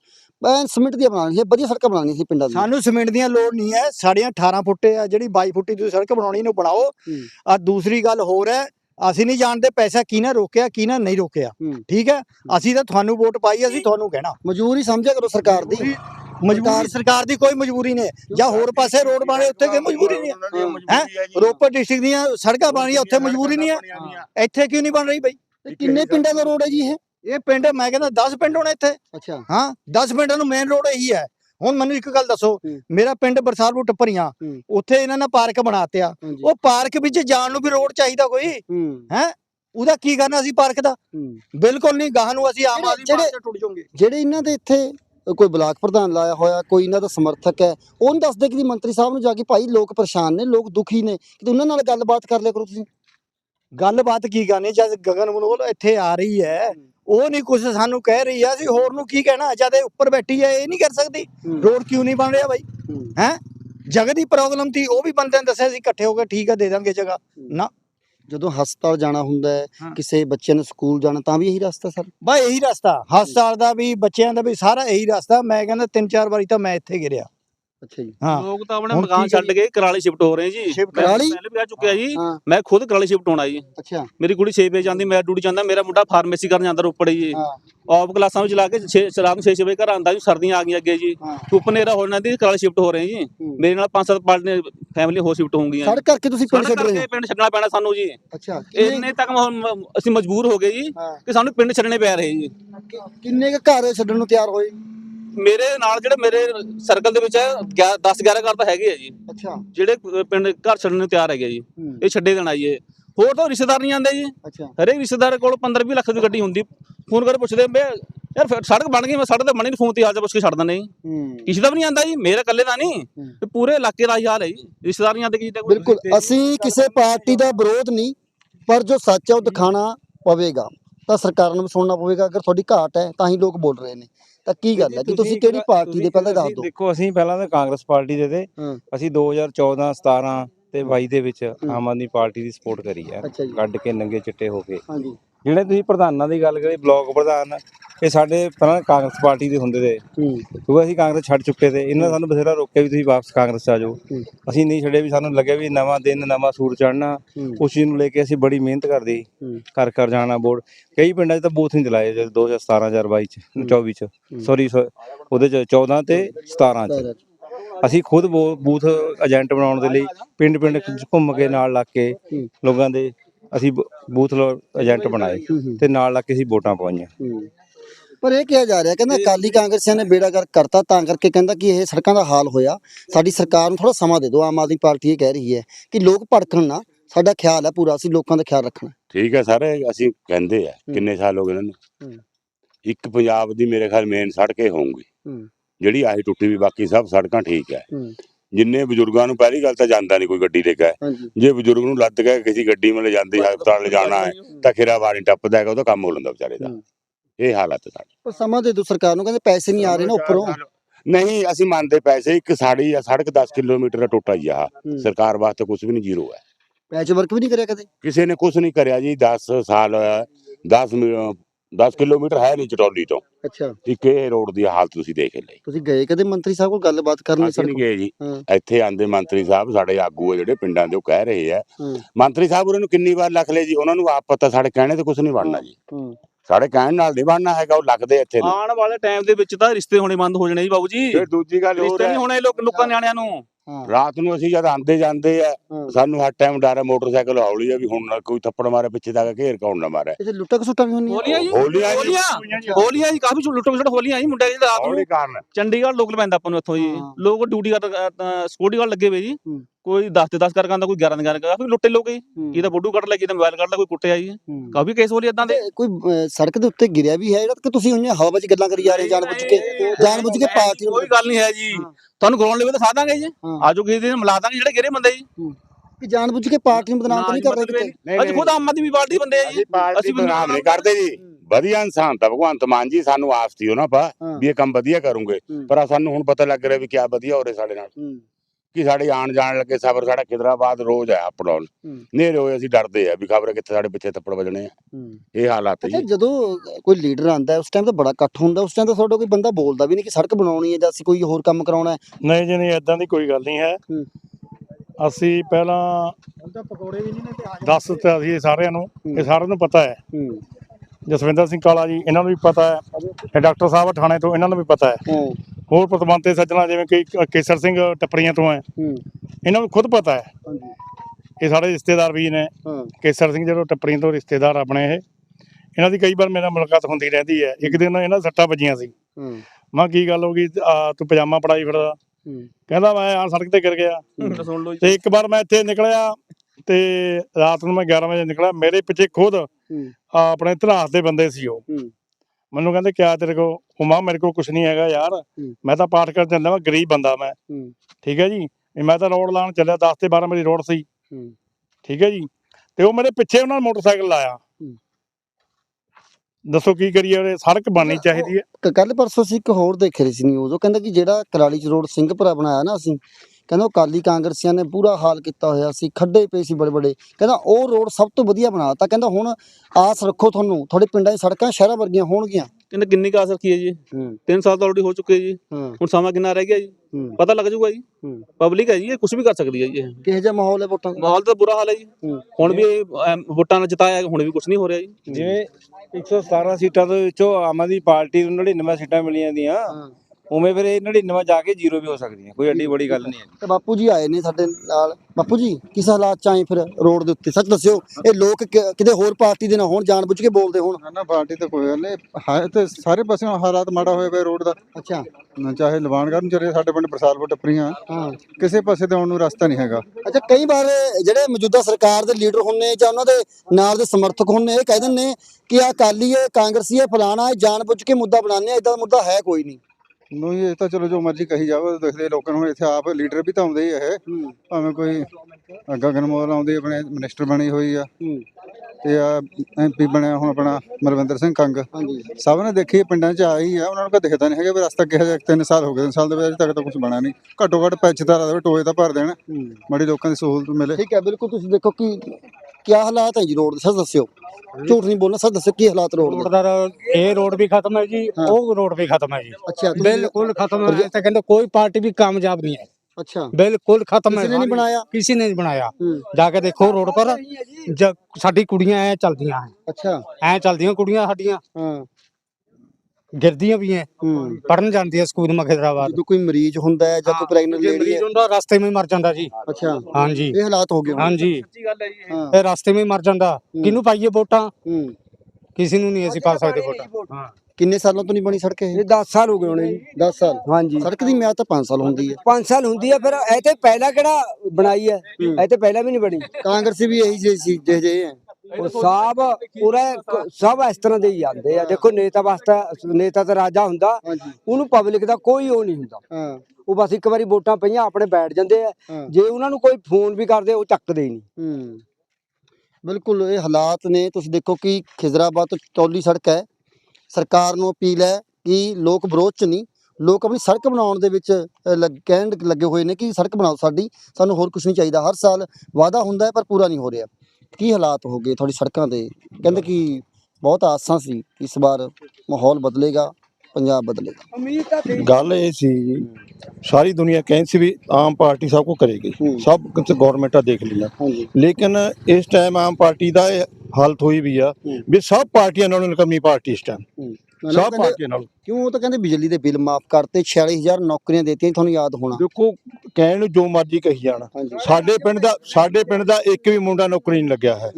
ਐਨ ਸਿਮਿੰਟ ਦੀਆਂ ਬਣਾਉਣੀ ਸੀ ਵਧੀਆ ਸੜਕਾਂ ਬਣਾਉਣੀ ਸੀ ਪਿੰਡਾਂ ਦੀਆਂ। ਸਾਨੂੰ ਸੀਮੈਂਟ ਦੀਆਂ ਲੋੜ ਨਹੀਂ ਹੈ ਸਾਡੀਆਂ 18 ਫੁੱਟੇ ਆ ਜਿਹੜੀ 22 ਫੁੱਟੀ ਤੁਸੀਂ ਸੜਕ ਬਣਾਉਣੀ ਨੂੰ ਬਣਾਓ। ਹੂੰ। ਆ ਦੂਸਰੀ ਗੱਲ ਹੋਰ ਹੈ ਅਸੀਂ ਨਹੀਂ ਜਾਣਦੇ ਪੈਸਾ ਕਿਹਨੇ ਰੋਕਿਆ ਕਿਹਨੇ ਨਹੀਂ ਰੋਕਿਆ। ਹੂੰ। ਠੀਕ ਹੈ? ਅਸੀਂ ਤਾਂ ਤੁਹਾਨੂੰ ਵੋਟ ਪਾਈ ਅਸੀਂ ਤੁਹਾਨੂੰ ਕਹਿਣਾ। ਮਜਬੂਰੀ ਸਮਝਿਆ ਕਰੋ ਸਰਕਾਰ ਦੀ। ਮਜਬੂਰੀ ਸਰਕਾਰ ਦੀ ਕੋਈ ਮਜਬੂਰੀ ਨਹੀਂ ਹੈ। ਜਾਂ ਹੋਰ ਪਾਸੇ ਰੋਡ ਬਣੇ ਉੱਥੇ ਕੋਈ ਮਜਬੂਰੀ ਨਹੀਂ ਹੈ। ਹੈ? ਰੋਪੜ ਡਿਸਟ੍ਰਿਕਟ ਦੀਆਂ ਸੜਕਾਂ ਬਣੀਆਂ ਉੱਥੇ ਮਜਬੂਰੀ ਨਹੀਂ ਹੈ। ਇੱਥੇ ਕਿਉਂ ਨਹੀਂ ਬਣ ਰਹੀ ਬਈ? ਤੇ ਕਿੰਨੇ ਪਿੰਡਾਂ ਦਾ ਰੋਡ ਹੈ ਜੀ ਇਹ? ਇਹ ਪਿੰਡ ਮੈਂ ਕਹਿੰਦਾ 10 ਪਿੰਡ ਹੋਣੇ ਇੱਥੇ। ਅੱਛਾ। ਹਾਂ 10 ਪਿੰਡਾਂ ਨੂੰ ਮੇਨ ਰੋਡ ਇਹੀ ਹੈ। ਹੁਣ ਮੈਨੂੰ ਇੱਕ ਗੱਲ ਦੱਸੋ। ਮੇਰਾ ਪਿੰਡ ਬਰਸਾਲਪੁਰ ਟੱਪਰੀਆਂ। ਉੱਥੇ ਇਹਨਾਂ ਨੇ ਪਾਰਕ ਬਣਾਤਿਆ ਉਹ ਪਾਰਕ ਵਿੱਚ ਜਾਣ ਨੂੰ ਵੀ ਰੋਡ ਚਾਹੀਦਾ ਕੋਈ। ਹੂੰ। ਉਹਦਾ ਕੀ ਕਰਨਾ ਅਸੀਂ ਪਾਰਕ ਦਾ? ਬਿਲਕੁਲ ਨਹੀਂ ਗਾਹ ਨੂੰ ਅਸੀਂ ਆਮ ਆਦਮੀ ਟੁੱਟ ਜਾਵਾਂਗੇ ਜਿਹੜੇ ਇਹਨਾਂ ਦੇ ਇੱਥੇ ਕੋਈ ਬਲਾਕ ਪ੍ਰਧਾਨ ਲਾਇਆ ਹੋਇਆ ਕੋਈ ਇਹਨਾਂ ਦਾ ਸਮਰਥਕ ਹੈ ਉਹਨੂੰ ਦੱਸਦੇ ਕਿ ਮੰਤਰੀ ਸਾਹਿਬ ਨੂੰ ਜਾ ਕੇ ਭਾਈ ਲੋਕ ਪਰੇਸ਼ਾਨ ਨੇ ਲੋਕ ਦੁਖੀ ਨੇ ਕਿ ਉਹਨਾਂ ਨਾਲ ਗੱਲਬਾਤ ਕਰ ਲਿਆ ਕਰੋ ਤੁਸੀਂ। ਗੱਲਬਾਤ ਕੀ ਕਰਨੀ ਜਦ ਗਗਨ ਮਨੋਲ ਇੱਥੇ ਆ ਰਹੀ ਹੈ ਉਹ ਨਹੀਂ ਕੁਝ ਸਾਨੂੰ ਕਹਿ ਰਹੀ ਹੈ ਅਸੀਂ ਹੋਰ ਨੂੰ ਕੀ ਕਹਿਣਾ ਜਦ ਇਹ ਉੱਪਰ ਬੈਠੀ ਹੈ ਇਹ ਨਹੀਂ ਕਰ ਸਕਦੀ। ਰੋਡ ਕਿਉਂ ਨਹੀਂ ਬਣ ਰਿਹਾ ਬਾਈ? ਹੂੰ। ਜਗ੍ਹਾ ਦੀ ਪ੍ਰੋਬਲਮ ਸੀ ਉਹ ਵੀ ਬੰਦਿਆਂ ਨੇ ਦੱਸਿਆ ਸੀ ਇਕੱਠੇ ਹੋ ਕੇ ਠੀਕ ਹੈ ਦੇ ਦਾਂਗੇ ਜਗ੍ਹਾ। ਨਾ ਜਦੋਂ ਹਸਪਤਾਲ ਜਾਣਾ ਹੁੰਦਾ ਹੈ ਹਾਂ। ਕਿਸੇ ਬੱਚੇ ਨੇ ਸਕੂਲ ਜਾਣਾ ਤਾਂ ਵੀ ਇਹੀ ਰਸਤਾ ਸਰ? ਬਾ ਇਹੀ ਰਸਤਾ। ਹਸਪਤਾਲ ਦਾ ਵੀ ਬੱਚਿਆਂ ਦਾ ਵੀ ਸਾਰਾ ਇਹੀ ਰਸਤਾ। ਮੈਂ ਕਹਿੰਦਾ ਤਿੰਨ ਚਾਰ ਵਾਰੀ ਤਾਂ ਮੈਂ ਇੱਥੇ ਗਿਰਿਆ। ਅੱਛਾ ਜੀ। ਹਾਂ। ਲੋਕ ਤਾਂ ਆਪਣੇ ਹੁਣ ਮਕਾਨ ਕੀ ਛੱਡ ਕੇ ਕਰਾਲੀ ਸ਼ਿਫਟ ਹੋ ਰਹੇ ਜੀ। Shift ਮੈਂ ਕਰਾਲੀ? ਪਹਿਲੇ ਵੀ ਆ ਚੁੱਕਿਆ ਜੀ। ਹਾਂ। ਮੈਂ ਖੁਦ ਕਰਾਲੀ ਸ਼ਿਫਟ ਹੋਣਾ ਜੀ। ਅੱਛਾ। ਮੇਰੀ ਕੁੜੀ 6 ਵਜੇ ਜਾਂਦੀ ਮੈਂ ਡਿਊਟੀ ਜਾਂਦਾ ਮੇਰਾ ਮੁੰਡਾ ਫਾਰਮੇਸੀ ਕਰਨ ਜਾਂਦਾ ਰੋਪੜ ਜੀ। ਹਾਂ। ਆਫ ਕਲਾਸਾਂ ਵਿੱਚ ਲਾ ਕੇ 6 ਰਾਤ ਨੂੰ 6 ਵਜੇ ਘਰ ਆਉਂਦਾ ਜੀ ਸਰਦੀਆਂ ਆ ਗਈਆਂ ਅੱਗੇ ਜੀ। ਹਾਂ। ਧੁੱਪ ਨੇਰਾ ਹੋ ਜਾਂਦਾ ਦੀ ਕਰਾਲੀ ਸ਼ਿਫਟ ਹੋ ਰਹੇ ਜੀ। ਹੂੰ। ਮੇਰੇ ਨਾਲ ਪੰਜ ਸੱਤ ਪਾਰਟੀ ਫੈਮਿਲੀ ਹੋ ਸ਼ਿਫਟ ਹੋਣਗੀਆਂ ਸੜਕ ਕਰਕੇ ਤੁਸੀਂ ਪਿੰਡ ਛੱਡ ਰਹੇ ਪਿੰਡ ਛੱਡਣਾ ਪੈਣਾ ਸਾਨੂੰ ਜੀ। ਅੱਛਾ ਕਿੰਨੇ- ਇੰਨੇ ਤੱਕ ਮ- ਮ- ਅਸੀਂ ਮਜਬੂਰ ਹੋ ਗਏ ਜੀ ਹਾਂ। ਕਿ ਸਾਨੂੰ ਪਿੰਡ ਛੱਡਣੇ ਪੈ ਰਹੇ ਜੀ। ਕਿੰਨੇ ਕੁ ਘਰ ਛੱਡਣ ਨੂੰ ਤਿਆਰ ਹੋਏ? ਮੇਰੇ ਨਾਲ ਜਿਹੜੇ ਮੇਰੇ ਸਰਕਲ ਦੇ ਵਿੱਚ ਹੈ 10 11 ਘਰ ਤਾਂ ਹੈਗੇ ਆ ਜੀ। ਅੱਛਾ। ਜਿਹੜੇ ਪਿੰਡ ਘਰ ਛੱਡਣ ਨੂੰ ਤਿਆਰ ਹੈਗੇ ਜੀ। ਇਹ ਛੱਡੇ ਦੇਣਾ ਜੀ ਇਹ। ਹੋਰ ਤਾਂ ਰਿਸ਼ਤੇਦਾਰ ਨਹੀਂ ਆਉਂਦੇ ਜੀ। ਅੱਛਾ। ਹਰੇਕ ਰਿਸ਼ਤੇਦਾਰ ਕੋਲ 15 20 ਲੱਖ ਦੀ ਗੱਡੀ ਹੁੰਦੀ। ਫੋਨ ਕਰ ਪੁੱਛਦੇ ਮੈਂ ਯਾਰ ਫਿਰ ਸੜਕ ਬਣ ਗਈ ਮੈਂ ਸੜਕ ਤੇ ਬਣੀ ਫੋਨ ਤੇ ਹਾਲ ਚ ਪੁੱਛ ਕੇ ਛੱਡ ਦਿੰਦੇ ਜੀ। ਕਿਸੇ ਦਾ ਵੀ ਨਹੀਂ ਆਂਦਾ ਜੀ ਮੇਰੇ ਇਕੱਲੇ ਦਾ ਨਹੀਂ। ਪੂਰੇ ਇਲਾਕੇ ਦਾ ਹੀ ਹਾਲ ਹੈ ਜੀ। ਰਿਸ਼ਤੇਦਾਰ ਨਹੀਂ ਆਉਂਦੇ ਕਿਸੇ ਦਾ ਬਿਲਕੁਲ ਅਸੀਂ ਕਿਸੇ ਪਾਰਟੀ ਦਾ ਵਿਰੋਧ ਨਹੀਂ ਪਰ ਜੋ ਸੱਚ ਹੈ ਉਹ ਦਿਖਾਣਾ ਪਵੇਗਾ। ਤਾਂ ਸਰਕਾਰਾਂ ਨੂੰ ਸੁਣਨਾ ਪਵੇਗਾ ਅਗਰ ਤੁਹਾਡੀ ਘਾਟ ਹੈ ਤਾਂ ਹੀ ਲੋਕ ਬੋਲ ਰਹੇ ਨੇ। ਤਾਂ ਕੀ ਗੱਲ ਹੈ? ਕਿ ਤੁਸੀਂ ਕਿਹੜੀ ਪਾਰਟੀ ਦੇ ਪਹਿਲਾਂ ਦੱਸ ਦਿਓ। ਦੇਖੋ ਅਸੀਂ ਪਹਿਲਾਂ ਤਾਂ ਕਾਂਗਰਸ ਪਾਰਟੀ ਦੇ ਤੇ ਹਾਂ। ਅਸੀਂ 2014 17 ਤੇ 22 ਦੇ ਵਿੱਚ ਆਮ ਆਦਮੀ ਪਾਰਟੀ ਦੀ ਸਪੋਰਟ ਕਰੀ ਹੈ। ਅੱਛਾ ਜੀ। ਕੱਢ ਕੇ ਨੰਗੇ ਚਿੱਟੇ ਹੋ ਕੇ। ਹਾਂਜੀ। ਜਿਹੜੇ ਤੁਸੀਂ ਪ੍ਰਧਾਨਾਂ ਦੀ ਗੱਲ ਕਰੀ ਬਲਾਕ ਪ੍ਰਧਾਨ ਇਹ ਸਾਡੇ ਪਹਿਲਾਂ ਕਾਂਗਰਸ ਪਾਰਟੀ ਦੇ ਹੁੰਦੇ ਤੇ। ਹੂੰ। ਕਿਉਂਕਿ ਅਸੀਂ ਕਾਂਗਰਸ ਛੱਡ ਚੁੱਕੇ ਤੇ ਇਹਨਾਂ ਨੇ ਸਾਨੂੰ ਬਥੇਰਾ ਰੋਕਿਆ ਵੀ ਤੁਸੀਂ ਵਾਪਸ ਕਾਂਗਰਸ ਆ ਜਾਓ। ਅਸੀਂ ਨਹੀਂ ਛੱਡੇ ਵੀ ਸਾਨੂੰ ਲੱਗਿਆ ਵੀ ਨਵਾਂ ਦਿਨ ਨਵਾਂ ਸੂਰ ਚੜ੍ਹਨਾ। ਹੂੰ। ਉਸ ਚੀਜ਼ ਨੂੰ ਲੈ ਕੇ ਅਸੀਂ ਬੜੀ ਮਿਹਨਤ ਕਰਦੇ। ਕਰ ਕਰ ਜਾਣਾ ਬੋਰਡ। ਕਈ ਪਿੰਡਾਂ 'ਚ ਤਾਂ ਬੂਥ ਨਹੀਂ ਚਲਾਏ ਜਦ 2017 2022 ਚ 24 ਚ। ਸੌਰੀ ਉਹਦੇ ਚ 14 ਤੇ 17 ਚ। ਅਸੀਂ ਖੁਦ ਬੂਥ ਏਜੰਟ ਬਣਾਉਣ ਦੇ ਲਈ ਪਿੰਡ ਪਿੰਡ ਘੁੰਮ ਕੇ ਨਾਲ ਲੱਗ ਕੇ। ਲੋਕਾਂ ਦੇ ਅਸੀਂ ਬ- ਬੂਥ ਏਜੰਟ ਬਣਾਏ। ਤੇ ਨਾਲ ਲੱਗ ਕੇ ਅਸੀਂ ਵੋਟਾਂ ਪਾਈਆਂ ਹੂੰ। ਪਰ ਇਹ ਕਿਹਾ ਜਾ ਰਿਹਾ ਕਹਿੰਦਾ ਅਕਾਲੀ ਕਾਂਗਰਸੀਆਂ ਨੇ ਬੇੜਾ ਗਰਕ ਕਰਤਾ ਤਾਂ ਕਰਕੇ ਕਹਿੰਦਾ ਕਿ ਇਹ ਸੜਕਾਂ ਦਾ ਹਾਲ ਹੋਇਆ ਸਾਡੀ ਸਰਕਾਰ ਨੂੰ ਥੋੜਾ ਸਮਾਂ ਦੇ ਦਿਓ ਆਮ ਆਦਮੀ ਪਾਰਟੀ ਇਹ ਕਹਿ ਰਹੀ ਹੈ ਕਿ ਲੋਕ ਭੜਕਣ ਨਾ ਸਾਡਾ ਖਿਆਲ ਹੈ ਪੂਰਾ ਅਸੀਂ ਲੋਕਾਂ ਦਾ ਖਿਆਲ ਰੱਖਣਾ ਠੀਕ ਹੈ ਸਾਰੇ ਅਸੀਂ ਕਹਿੰਦੇ ਆ। ਕਿੰਨੇ ਸਾਲ ਹੋ ਗਏ ਇਹਨਾਂ ਹੂੰ। ਨੂੰ ਇੱਕ ਪੰਜਾਬ ਦੀ ਮੇਰੇ ਖਿਆਲ ਮੇਨ ਸੜਕ ਹੋਊਗੀ ਹੂੰ। ਜਿਹੜੀ ਆਹੀ ਟੁੱਟੀ ਵੀ ਬਾਕੀ ਸਭ ਸੜਕਾਂ ਠੀਕ ਹੈ ਹੂੰ। ਜਿੰਨੇ ਬਜ਼ੁਰਗਾਂ ਨੂੰ ਪਹਿਲੀ ਗੱਲ ਤਾਂ ਜਾਂਦਾ ਨਹੀਂ ਕੋਈ ਗੱਡੀ ਲੈ ਕੇ। ਜੇ ਬਜ਼ੁਰਗ ਨੂੰ ਲੱਦ ਕੇ ਕਿਸੇ ਗੱਡੀ ਮੇ ਲੈ ਜਾਂਦੀ ਹਸਪਤਾਲ ਲੈ ਜਾਣਾ ਹੈ ਤਾਂ ਖੇਰਾ ਵਾਰੀ ਟੱਪਦਾ ਹੈਗਾ ਉਹਦਾ ਕੰਮ ਹੋ ਲੰਦਾ ਵਿਚਾਰੇ ਦਾ। ਇਹ ਹਾਲਤ ਹੈ ਸਾਡੀ। ਪਰ ਸਮਾਂ ਦੇ ਦਿਓ ਸਰਕਾਰ ਨੂੰ ਕਹਿੰਦੇ ਪੈਸੇ ਨਹੀਂ ਆ ਰਹੇ ਨਾ ਉੱਪਰੋਂ। ਨਹੀਂ ਅਸੀਂ ਮੰਨਦੇ ਪੈਸੇ ਇੱਕ ਸਾੜੀ ਆ ਸੜਕ 10 ਕਿਲੋਮੀਟਰ ਦਾ ਟੁੱਟਾ ਹੀ ਆ। ਸਰਕਾਰ ਵਾਸਤੇ ਕੁਝ ਵੀ ਨਹੀਂ ਜ਼ੀਰੋ ਹੈ। ਪੈਚ ਵਰਕ ਵੀ ਨਹੀਂ ਕਰਿਆ ਕਦੇ? ਕਿਸੇ ਨੇ ਕੁਝ ਨਹੀਂ ਕਰਿਆ ਜੀ 10 ਸਾਲ 10 10 ਕਿਲੋਮੀਟਰ ਹੈ ਨਹੀਂ ਚਟੌਲੀ ਤੋਂ। ਅੱਛਾ। ਇੱਕ ਇਹ ਰੋਡ ਦੀ ਹਾਲਤ ਤੁਸੀਂ ਦੇਖ ਲਈ। ਤੁਸੀਂ ਗਏ ਕਦੇ ਮੰਤਰੀ ਸਾਹਿਬ ਕੋਲ ਗੱਲਬਾਤ ਕਰਨ ਲਈ ਅਸੀਂ ਨਹੀਂ ਗਏ ਜੀ। ਹਾਂ। ਇੱਥੇ ਆਂਦੇ ਮੰਤਰੀ ਸਾਹਿਬ ਸਾਡੇ ਆਗੂ ਆ ਜਿਹੜੇ ਪਿੰਡਾਂ ਦੇ ਉਹ ਕਹਿ ਰਹੇ ਆ। ਹੂੰ। ਮੰਤਰੀ ਸਾਹਿਬ ਉਹਨਾਂ ਨੂੰ ਕਿੰਨੀ ਵਾਰ ਲੱਖ ਲਏ ਜੀ? ਉਹਨਾਂ ਨੂੰ ਆਪ ਪਤਾ ਸਾਡੇ ਕਹਿਣੇ ਤੇ ਕੁਝ ਨਹੀਂ ਬਣਨਾ ਜੀ। ਹੂੰ। ਸਾਡੇ ਕਹਿਣ ਨਾਲ ਨਹੀਂ ਬਣਨਾ ਹੈਗਾ ਉਹ ਲੱਗਦੇ ਇੱਥੇ ਨੇ। ਆਉਣ ਵਾਲੇ ਟਾਈਮ ਦੇ ਵਿੱਚ ਤਾਂ ਰਿਸ਼ਤੇ ਹੋਣੇ ਬੰਦ ਹੋ ਜਾਣੇ ਜੀ ਬਾਬੂ ਜੀ। ਫਿਰ ਦੂਜੀ ਗੱਲ ਹੋਰ ਰਿਸ਼ਤੇ ਨਹੀਂ ਹੈ ਹੋਣੇ ਲੋਕ ਲੋਕਾਂ ਨਿਆਣਿਆਂ ਨੂੰ। ਹਾਂ ਰਾਤ ਨੂੰ ਅਸੀਂ ਜਦ ਆਂਦੇ ਜਾਂਦੇ ਆ। ਸਾਨੂੰ ਹਰ ਟਾਈਮ ਡਰ ਹੈ ਮੋਟਰਸਾਈਕਲ ਹੌਲੀ ਆ ਵੀ ਹੁਣ ਨਾ ਕੋਈ ਥੱਪੜ ਮਾਰੇ ਪਿੱਛੇ ਤੱਕ ਘੇਰ ਕੌਣ ਨਾ ਮਾਰੇ ਇਹ ਲੁੱਟਾ ਕਸੁੱਟਾਂ ਵੀ ਹੁੰਦੀਆਂ ਹੋਲੀਆਂ ਜੀ ਹੋਲੀਆਂ ਜੀ। ਹੋਲੀਆਂ ਜੀ ਕਾਫੀ ਲੁੱਟੋ ਖਸੁੱਟ ਹੋਲੀਆਂ ਜੀ ਮੁੰਡੇ ਜਿਹੜੇ ਰਾਤ ਨੂੰ ਹੌਲੀ ਕਾਰਨ ਚੰਡੀਗੜ੍ਹ ਲੋਕਲ ਪੈਂਦਾ ਆਪਾਂ ਨੂੰ ਇੱਥੋਂ ਜੀ। ਲੋਕ ਡਿਊਟੀ ਕਰ ਸਿਕਿਉਰਟੀ ਗਾਰਡ ਲੱਗੇ ਹੋਏ ਜੀ ਹੂੰ। ਕੋਈ 10 ਤੇ 10 ਕਰ ਆਂਦਾ ਕੋਈ 11 ਦੇ 11 ਕਾਫੀ ਲੁੱਟੇ ਲੋਕ ਜੀ ਹੂੰ। ਕਿਹਦਾ ਫੋਟੋ ਕੱਢ ਲਿਆ ਕਿਹਦਾ ਮੋਬਾਈਲ ਕੱਢ ਲਿਆ ਕੋਈ ਕੁੱਟਿਆ ਜੀ ਹੂੰ। ਕਾਫੀ ਕੇਸ ਹੋ ਰਹੀ ਇਦਾਂ ਦੇ। ਤੇ ਕੋਈ ਅਹ, ਸੜਕ ਦੇ ਉੱਤੇ ਗਿਰਿਆ ਵੀ ਹੈ ਜਿਹੜਾ ਕਿ ਤੁਸੀਂ ਉਹਨੇ ਹਵਾ ਵਿੱਚ ਗੱਲਾਂ ਕਰੀ ਜਾ ਰਹੇ ਜਾਣ ਬੁੱਝ ਕੇ ਜਾਣ ਬੁੱਝ ਕੇ ਪਾਰਟੀ ਨੂੰ ਕੋਈ ਗੱਲ ਨਹੀਂ ਹੈ ਜੀ। ਤੁਹਾਨੂੰ ਗਰਾਊਂਡ ਲੈਵਲ ਦਿਖਾ ਦਾਂਗੇ ਜੀ। ਹਾਂ। ਆਜੋ ਕਿਸੇ ਦਿਨ ਮਿਲਾ ਦਾਂਗੇ ਜਿਹੜੇ ਗਿਰੇ ਬੰਦੇ ਜੀ। ਕਿ ਜਾਣ ਬੁੱਝ ਕੇ ਪਾਰਟੀ ਨੂੰ ਬਦਨਾਮ ਤਾਂ ਨਹੀਂ ਕਰ ਰਹੇ ਕਿਤੇ? ਅੱਜ ਖੁਦ ਆਮ ਆਦਮੀ ਪਾਰਟੀ ਬੰਦੇ ਆ ਜੀ। ਅਸੀਂ ਪਾਰਟੀ ਬਦਨਾਮ ਨਹੀਂ ਕਰਦੇ ਜੀ। ਵਧੀਆ ਇਨਸਾਨ ਤਾਂ ਭਗਵੰਤ ਮਾਨ ਜੀ ਸਾਨੂੰ ਆਸ ਸੀ ਉਹਨਾਂ ਪਾ ਹਾਂ। ਵੀ ਇਹ ਕੰਮ ਵਧੀਆ ਕਰੂੰਗੇ। ਹੂੰ। ਪਰ ਆਹ ਸਾਨੂੰ ਹੁਣ ਪਤਾ ਲੱਗ ਰਿਹਾ ਵੀ ਕਿਆ ਵਧੀਆ ਹੋ ਰਿਹਾ ਸਾਡੇ ਨਾਲ। ਹੂੰ। ਕਿ ਸਾਡੇ ਆਣ ਜਾਣ ਲੱਗੇ ਸਬਰ ਸਾਡਾ ਖਿਦਰਾਬਾਦ ਰੋਜ਼ ਹੈ ਅਪ ਡਾਊਨ। ਨੇਰੇ ਹੋਏ ਅਸੀਂ ਡਰਦੇ ਆ ਵੀ ਖਬਰ ਕਿੱਥੇ ਸਾਡੇ ਪਿੱਛੇ ਥੱਪੜ ਵੱਜਣੇ ਆ। ਇਹ ਹਾਲਾਤ ਹੈ ਜਦੋਂ ਕੋਈ ਲੀਡਰ ਆਂਦਾ ਉਸ ਟਾਈਮ ਤਾਂ ਬੜਾ ਇਕੱਠ ਹੁੰਦਾ ਉਸ ਟਾਈਮ ਤਾਂ ਤੁਹਾਡਾ ਕੋਈ ਬੰਦਾ ਬੋਲਦਾ ਵੀ ਨਹੀਂ ਕਿ ਸੜਕ ਬਣਾਉਣੀ ਹੈ ਜਾਂ ਅਸੀਂ ਕੋਈ ਹੋਰ ਕੰਮ ਕਰਾਉਣਾ ਹੈ। ਨਹੀਂ ਜੀ ਨਹੀਂ ਇਦਾਂ ਦੀ ਕੋਈ ਗੱਲ ਨਹੀਂ ਹੈ। ਅਸੀਂ ਪਹਿਲਾਂ ਪਕੌੜੇ ਵੀ ਨਹੀਂ ਨੇ ਤੇ ਦੱਸ ਦਿੱਤਾ ਸੀ ਇਹ ਸਾਰਿਆਂ ਨੂੰ ਇਹ ਸਾਰਿਆਂ ਨੂੰ ਪਤਾ ਹੈ। ਜਸਵਿੰਦਰ ਸਿੰਘ ਕਾਲਾ ਜੀ ਇਹਨਾਂ ਨੂੰ ਵੀ ਪਤਾ ਹੈ। ਡਾਕਟਰ ਸਾਹਿਬ ਥਾਣੇ ਤੋਂ ਇਹਨਾਂ ਨੂੰ ਵੀ ਪਤਾ ਹਾਂ। ਹੋਰ ਪਤਵੰਤੇ ਸੱਜਣਾ ਜਿਵੇਂ ਕਿ ਕੇਸਰ ਸਿੰਘ ਟੱਪਰੀਆਂ ਤੋਂ ਹੈ ਹੂੰ। ਇਹਨਾਂ ਨੂੰ ਖੁਦ ਪਤਾ ਹੈ। ਹਾਂਜੀ। ਇਹ ਸਾਡੇ ਰਿਸ਼ਤੇਦਾਰ ਵੀ ਨੇ। ਹਾਂ। ਕੇਸਰ ਸਿੰਘ ਜਦੋਂ ਟੱਪਰੀਆਂ ਤੋਂ ਰਿਸ਼ਤੇਦਾਰ ਆਪਣੇ ਇਹ। ਇਹਨਾਂ ਦੀ ਕਈ ਵਾਰ ਮੇਰੇ ਨਾਲ ਮੁਲਾਕਾਤ ਹੁੰਦੀ ਰਹਿੰਦੀ ਹੈ। ਇੱਕ ਦਿਨ ਇਹਨਾਂ ਸੱਟਾਂ ਵੱਜੀਆਂ ਸੀ। ਹਾਂ। ਮੈਂ ਕੀ ਗੱਲ ਹੋ ਗਈ? ਤੂੰ ਪਜਾਮਾ ਪੜਾਈ ਫਿਰਦਾ। ਹੂੰ। ਕਹਿੰਦਾ ਮੈਂ ਆ ਸੜਕ ਤੇ ਗਿਰ ਗਿਆ। ਸੁਣ ਲਓ ਜੀ। ਤੇ ਇੱਕ ਵਾਰ ਮੈਂ ਇੱਥੇ ਨਿਕਲਿਆ ਤੇ ਰਾਤ ਨੂੰ ਮੈਂ 11 ਵਜੇ ਨਿਕਲਿਆ। ਮੇਰੇ ਪਿੱਛੇ ਖੁਦ ਆਪਣੇ ਧਨਾਸ ਦੇ ਬੰਦੇ ਸੀ ਉਹ। ਹੂੰ। ਮੈਨੂੰ ਕਹਿੰਦੇ ਕਿਆ ਤੇਰੇ ਕੋ ਉਹ ਮਾਂ ਮੇਰੇ ਕੋਲ ਕੁਝ ਨਹੀਂ ਹੈਗਾ ਯਾਰ। ਮੈਂ ਤਾਂ ਪਾਠ ਕਰ ਜਾਂਦਾ ਮੈਂ ਗਰੀਬ ਬੰਦਾ ਮੈਂ। ਠੀਕ ਹੈ ਜੀ? ਮੈਂ ਤਾਂ ਰੋਡ ਲਾਉਣ ਚੱਲਿਆ 10 ਤੇ 12 ਮੇਰੀ ਰੋਡ ਸੀ। ਠੀਕ ਹੈ ਜੀ? ਤੇ ਉਹ ਮੇਰੇ ਪਿੱਛੇ ਉਹਨਾਂ ਨੇ ਮੋਟਰਸਾਈਕਲ ਲਾਇਆ। ਦੱਸੋ ਕੀ ਕਰੀਏ ਉਹਦੇ ਸੜਕ ਬਣਨੀ ਚਾਹੀਦੀ ਹੈ। ਕੱਲ ਪਰਸੋਂ ਸੀ ਇੱਕ ਹੋਰ ਦੇਖ ਰਹੀ ਸੀ ਨਿਊਜ਼ ਉਹ ਕਹਿੰਦਾ ਕਿ ਜਿਹੜਾ ਕਰਾਲੀ ਚ ਰੋਡ ਸਿੰਘਪੁਰਾ ਬਣਾਇਆ ਨਾ ਅਸੀਂ ਕਹਿੰਦਾ ਉਹ ਕਾਲੀ ਕਾਂਗਰਸੀਆਂ ਨੇ ਪੂਰਾ ਹਾਲ ਕੀਤਾ ਹੋਇਆ ਸੀ ਖੱਡੇ ਪਏ ਸੀ ਬੜੇ ਬੜੇ ਕਹਿੰਦਾ ਉਹ ਰੋਡ ਸਭ ਤੋਂ ਵਧੀਆ ਬਣਾਤਾ ਕਹਿੰਦਾ ਹੁਣ ਆਸ ਰੱਖੋ ਤੁਹਾਨੂੰ ਤੁਹਾਡੇ ਪਿੰਡਾਂ ਦੀ ਸੜਕਾਂ ਸ਼ਹਿਰਾਂ ਵਰਗੀਆਂ ਹੋਣਗੀਆਂ। ਕਹਿੰਦੇ ਕਿੰਨੀ ਕਾਸ ਰੱਖੀ ਹੈ ਜੀ? ਹੂੰ। 3 ਸਾਲ ਤਾਂ ਆਲਰੇਡੀ ਹੋ ਚੁੱਕੇ ਜੀ। ਹੁਣ ਸਮਾਂ ਕਿੰਨਾ ਰਹਿ ਗਿਆ ਜੀ? ਪਤਾ ਲੱਗ ਜਾਊਗਾ ਜੀ। ਪਬਲਿਕ ਹੈ ਜੀ ਇਹ ਕੁਝ ਵੀ ਕਰ ਸਕਦੀ ਹੈ ਜੀ ਇਹ। ਕਿਹੋ ਜਿਹਾ ਮਾਹੌਲ ਹੈ ਵੋਟਾਂ ਦਾ? ਮਾਹੌਲ ਤਾਂ ਬੁਰਾ ਹਾਲ ਹੈ ਜੀ। ਹੁਣ ਵੀ ਵੋਟਾਂ ਨਾਲ ਜਿਤਾਇਆ ਹੁਣ ਵੀ ਕੁਝ ਨਹੀਂ ਹੋ ਰਿਹਾ ਜੀ। ਜਿਵੇਂ 117 ਸੀਟਾਂ ਦੇ ਵਿੱਚੋਂ ਆਮ ਆਦਮੀ ਪਾਰਟੀ ਨੂੰ 99 ਸੀਟਾਂ ਮਿਲੀਆਂ ਦੀਆਂ। ਉਵੇਂ ਫਿਰ ਇਹ 99 ਜਾ ਕੇ ਜ਼ੀਰੋ ਵੀ ਹੋ ਸਕਦੀਆਂ ਕੋਈ ਐਡੀ ਬੜੀ ਗੱਲ ਨਹੀਂ ਹੈ। ਤੇ ਬਾਪੂ ਜੀ ਆਏ ਨੇ ਸਾਡੇ ਨਾਲ। ਬਾਪੂ ਜੀ ਕਿਸ ਹਾਲਾਤ ਚ ਆਏ ਫਿਰ ਰੋਡ ਦੇ ਉੱਤੇ? ਸੱਚ ਦੱਸਿਓ ਇਹ ਲੋਕ ਕਿ- ਕਿਤੇ ਹੋਰ ਪਾਰਟੀ ਦੇ ਨਾ ਹੋਣ ਜਾਣਬੁੱਝ ਕੇ ਬੋਲਦੇ ਹੋਣ। ਨਾ ਨਾ ਪਾਰਟੀ ਤਾਂ ਕੋਈ ਗੱਲ ਨਹੀਂ। ਹੈ ਤੇ ਸਾਰੇ ਪਾਸਿਓਂ ਹਾਲਾਤ ਮਾੜਾ ਹੋਇਆ ਪਿਆ ਰੋਡ ਦਾ। ਅੱਛਾ। ਨਾ ਚਾਹੇ ਲਵਾਨਗੜ੍ਹ ਨੂੰ ਚਲੇ ਸਾਡੇ ਪਿੰਡ ਬਰਸਾਲਪੁਰ ਟੱਪਰੀਆਂ। ਹਾਂ। ਕਿਸੇ ਪਾਸੇ ਤੇ ਆਉਣ ਨੂੰ ਰਸਤਾ ਨਹੀਂ ਹੈਗਾ। ਅੱਛਾ ਕਈ ਵਾਰ ਜਿਹੜੇ ਮੌਜੂਦਾ ਸਰਕਾਰ ਦੇ ਲੀਡਰ ਹੁੰਨੇ ਜਾਂ ਉਹਨਾਂ ਦੇ ਨਾਲ ਦੇ ਸਮਰਥਕ ਹੁੰਨੇ ਇਹ ਕਹਿ ਦਿੰਦੇ ਕਿ ਆ ਅਕਾਲੀ ਹੈ ਕਾਂਗਰਸੀ ਹੈ ਫਲਾਣਾ ਹੈ ਜਾਣਬੁੱਝ ਕੇ ਮੁੱਦਾ ਬਣਾਉਂਦੇ ਆ ਇਦਾਂ ਦਾ ਮੁੱਦਾ ਹੈ ਕੋਈ ਨਹੀਂ। ਨਹੀਂ ਇਹ ਤਾਂ ਚਲੋ ਜੋ ਮਰਜ਼ੀ ਕਹੀ ਜਾਵੇ ਦੇਖਦੇ ਲੋਕਾਂ ਨੂੰ ਇੱਥੇ ਆਪ ਲੀਡਰ ਵੀ ਤਾਂ ਆਉਂਦੇ ਹੀ ਇਹ। ਭਾਵੇਂ ਕੋਈ ਗਗਨ ਮੋਹਨ ਆਉਂਦੀ ਆਪਣੇ ਮਿਨਿਸਟਰ ਬਣੀ ਹੋਈ ਆ। ਤੇ ਆ ਐਮਪੀ ਬਣਿਆ ਹੁਣ ਆਪਣਾ ਮਰਵਿੰਦਰ ਸਿੰਘ ਕੰਗ। ਹਾਂਜੀ। ਸਭ ਨੇ ਦੇਖੀ ਪਿੰਡਾਂ 'ਚ ਆਈ ਆ ਉਹਨਾਂ ਨੂੰ ਕਦੇ ਦਿਖਦਾ ਨਹੀਂ ਹੈਗਾ ਵੀ ਰਸਤਾ ਕਿਹੋ ਜਿਹਾ 3 ਸਾਲ ਹੋ ਗਏ 3 ਸਾਲ ਦੇ ਵਿੱਚ ਤੱਕ ਤਾਂ ਕੁਝ ਬਣਾ ਨਹੀਂ ਘੱਟੋ ਘੱਟ ਪੈਚ ਦੇਵੇ ਟੋਏ ਤਾਂ ਭਰ ਦੇਣ ਬੜੀ ਲੋਕਾਂ ਦੀ ਸਹੂਲਤ ਮਿਲੇ। ਠੀਕ ਹੈ ਬਿਲਕੁਲ ਤੁਸੀਂ ਦੇਖੋ ਕਿ ਕੀ ਹਾਲਾਤ ਹੈ ਜੀ ਰੋਡ ਦੇ? ਸਰ ਦੱਸਿਓ। ਝੂਠ ਨਹੀਂ ਬੋਲਣਾ ਸਰ ਦੱਸਿਓ ਕੀ ਹਾਲਾਤ ਰੋਡ ਰੋਡ ਦਾ ਇਹ ਰੋਡ ਵੀ ਖਤਮ ਹੈ ਜੀ ਉਹ ਰੋਡ ਵੀ ਖਤਮ ਹੈ ਜੀ। ਅੱਛਾ ਬਿਲਕੁਲ ਖਤਮ ਹੈ ਤਾਂ ਕਹਿੰਦੇ ਕੋਈ ਪਾਰਟੀ ਵੀ ਕਾਮਯਾਬ ਨਹੀਂ ਹੈ। ਅੱਛਾ। ਬਿਲਕੁਲ ਖਤਮ ਹੈ ਕਿਸੇ ਨੇ ਨਹੀਂ ਬਣਾਇਆ? ਕਿਸੇ ਨੇ ਨਹੀਂ ਬਣਾਇਆ। ਹੂੰ। ਜਾ ਕੇ ਦੇਖੋ ਰੋਡ ਪਰ ਜ- ਸਾਡੀ ਕੁੜੀਆਂ ਐ ਚਲਦੀਆਂ ਅੱਛਾ। ਐ ਐ ਚਲਦੀਆਂ ਕੁੜੀਆਂ ਸਾਡੀਆਂ। ਗਿਰਦੀਆਂ ਵੀ ਹੈ। ਪੜਨ ਜਾਂਦੀ ਹੈ ਸਕੂਲ ਮਖੇਦਰਾਬਾਦ। ਜਦੋਂ ਕੋਈ ਮਰੀਜ਼ ਹੁੰਦਾ ਜਾਂ ਕੋਈ ਪ੍ਰੈਗਨੈਂਟ ਲੇਡੀ ਮਰੀਜ਼ ਹੁੰਦਾ ਰਸਤੇ ਵਿੱਚ ਮਰ ਜਾਂਦਾ ਜੀ। ਅੱਛਾ। ਹਾਂਜੀ। ਇਹ ਹਾਲਾਤ ਹੋ ਗਏ ਹੋਣੇ। ਹਾਂਜੀ। ਸੱਚੀ ਗੱਲ ਹੈ ਜੀ ਇਹ। ਰਸਤੇ ਵਿੱਚ ਮਰ ਜਾਂਦਾ। ਕਿਹਨੂੰ ਪਾਈਏ ਵੋਟਾਂ? ਕਿਸੇ ਨੂੰ ਨਹੀਂ ਅਸੀਂ ਪਾ ਸਕਦੇ ਵੋਟਾਂ। ਹਾਂ। ਕਿੰਨੇ ਸਾਲਾਂ ਤੋਂ ਨਹੀਂ ਬਣੀ ਸੜਕ ਇਹ? 10 ਸਾਲ ਹੋ ਗਏ ਹੋਣੇ ਜੀ। 10 ਸਾਲ। ਹਾਂਜੀ। ਸੜਕ ਦੀ ਮਿਆਦ ਤਾਂ 5 ਸਾਲ ਹੁੰਦੀ ਹੈ। 5 ਸਾਲ ਹੁੰਦੀ ਹੈ ਫਿਰ ਇਹ ਤੇ ਪਹਿਲਾਂ ਕਿਹੜਾ ਬਣਾਈ ਹੈ? ਇਹ ਤੇ ਪਹਿਲਾਂ ਵੀ ਨਹੀਂ ਬਣੀ। ਕਾਂਗਰਸੀ ਵੀ ਇਹੀ ਜਿਹੇ ਸੀ ਜਿਹੇ ਹੈ ਉਹ ਸਭ ਪੂਰਾ ਸਭ ਇਸ ਤਰ੍ਹਾਂ ਦੇ ਹੀ ਆਉਂਦੇ ਆ। ਦੇਖੋ ਨੇਤਾ ਵਾਸਤਾ ਨੇਤਾ ਤਾਂ ਰਾਜਾ ਹੁੰਦਾ ਉਹਨੂੰ ਪਬਲਿਕ ਦਾ ਕੋਈ ਉਹ ਨਹੀਂ ਹੁੰਦਾ। ਉਹ ਬਸ ਇੱਕ ਵਾਰੀ ਵੋਟਾਂ ਪਈਆਂ ਆਪਣੇ ਬੈਠ ਜਾਂਦੇ ਆ। ਜੇ ਉਹਨਾਂ ਨੂੰ ਕੋਈ ਫੋਨ ਵੀ ਕਰਦੇ ਉਹ ਚੱਕਦੇ ਹੀ ਨਹੀਂ। ਬਿਲਕੁਲ ਇਹ ਹਾਲਾਤ ਨੇ। ਤੁਸੀਂ ਦੇਖੋ ਕਿ ਖਿਜ਼ਰਾਬਾਦ ਤੋਂ ਚੌਲੀ ਸੜਕ ਹੈ। ਸਰਕਾਰ ਨੂੰ ਅਪੀਲ ਹੈ ਕਿ ਲੋਕ ਵਿਰੋਧ ਚ ਨਹੀਂ ਲੋਕ ਆਪਣੀ ਸੜਕ ਬਣਾਉਣ ਦੇ ਵਿੱਚ ਕਹਿਣ ਲੱਗੇ ਹੋਏ ਨੇ ਕਿ ਸੜਕ ਬਣਾਓ ਸਾਡੀ। ਸਾਨੂੰ ਹੋਰ ਕੁਝ ਨਹੀਂ ਚਾਹੀਦਾ। ਹਰ ਸਾਲ ਵਾਅਦਾ ਹੁੰਦਾ ਪਰ ਪੂਰਾ ਨਹੀਂ ਹੋ ਰਿਹਾ। ਕੀ ਹਾਲਾਤ ਹੋ ਗਏ ਤੁਹਾਡੀ ਸੜਕਾਂ ਦੇ? ਕਹਿੰਦੇ ਕਿ ਬਹੁਤ ਆਸਾਂ ਸੀ ਕਿ ਇਸ ਵਾਰ ਮਾਹੌਲ ਬਦਲੇਗਾ ਪੰਜਾਬ ਬਦਲੇਗਾ। ਗੱਲ ਇਹ ਸੀ ਜੀ ਸਾਰੀ ਦੁਨੀਆ ਕਹਿੰਦੀ ਸੀ ਵੀ ਆਮ ਪਾਰਟੀ ਸਭ ਕੁਝ ਕਰੇਗੀ। ਸਭ ਕੁਝ ਗਵਰਨਮੈਂਟਾਂ ਦੇਖ ਲਈਆਂ। ਹਾਂਜੀ। ਲੇਕਿਨ ਇਸ ਟਾਈਮ ਆਮ ਪਾਰਟੀ ਦਾ ਇਹ ਹਾਲਤ ਹੋਈ ਵੀ ਆ। ਵੀ ਸਭ ਪਾਰਟੀਆਂ ਨਾਲੋਂ ਨਿਕੰਮੀ ਪਾਰਟੀ ਇਸ ਟਾਈਮ ਹੂੰ। ਸਭ ਕਹਿੰਦੇ- ਪਾਰਟੀਆਂ ਨਾਲੋਂ। ਕਿਉਂ? ਉਹ ਤਾਂ ਕਹਿੰਦੇ ਬਿਜਲੀ ਦੇ ਬਿੱਲ ਮਾਫ ਕਰਤੇ 46000 ਨੌਕਰੀਆਂ ਦੇਤੀਆਂ ਤੁਹਾਨੂੰ ਯਾਦ ਹੋਣਾ। ਦੇਖੋ ਕਹਿਣ ਨੂੰ ਜੋ ਮਰਜ਼ੀ ਕਹੀ ਜਾਣ। ਸਾਡੇ ਪਿੰਡ ਦਾ ਸਾਡੇ ਪਿੰਡ ਦਾ ਇੱਕ ਵੀ ਮੁੰਡਾ ਨੌਕਰੀ ਨਹੀਂ ਲੱਗਿਆ ਹੈ।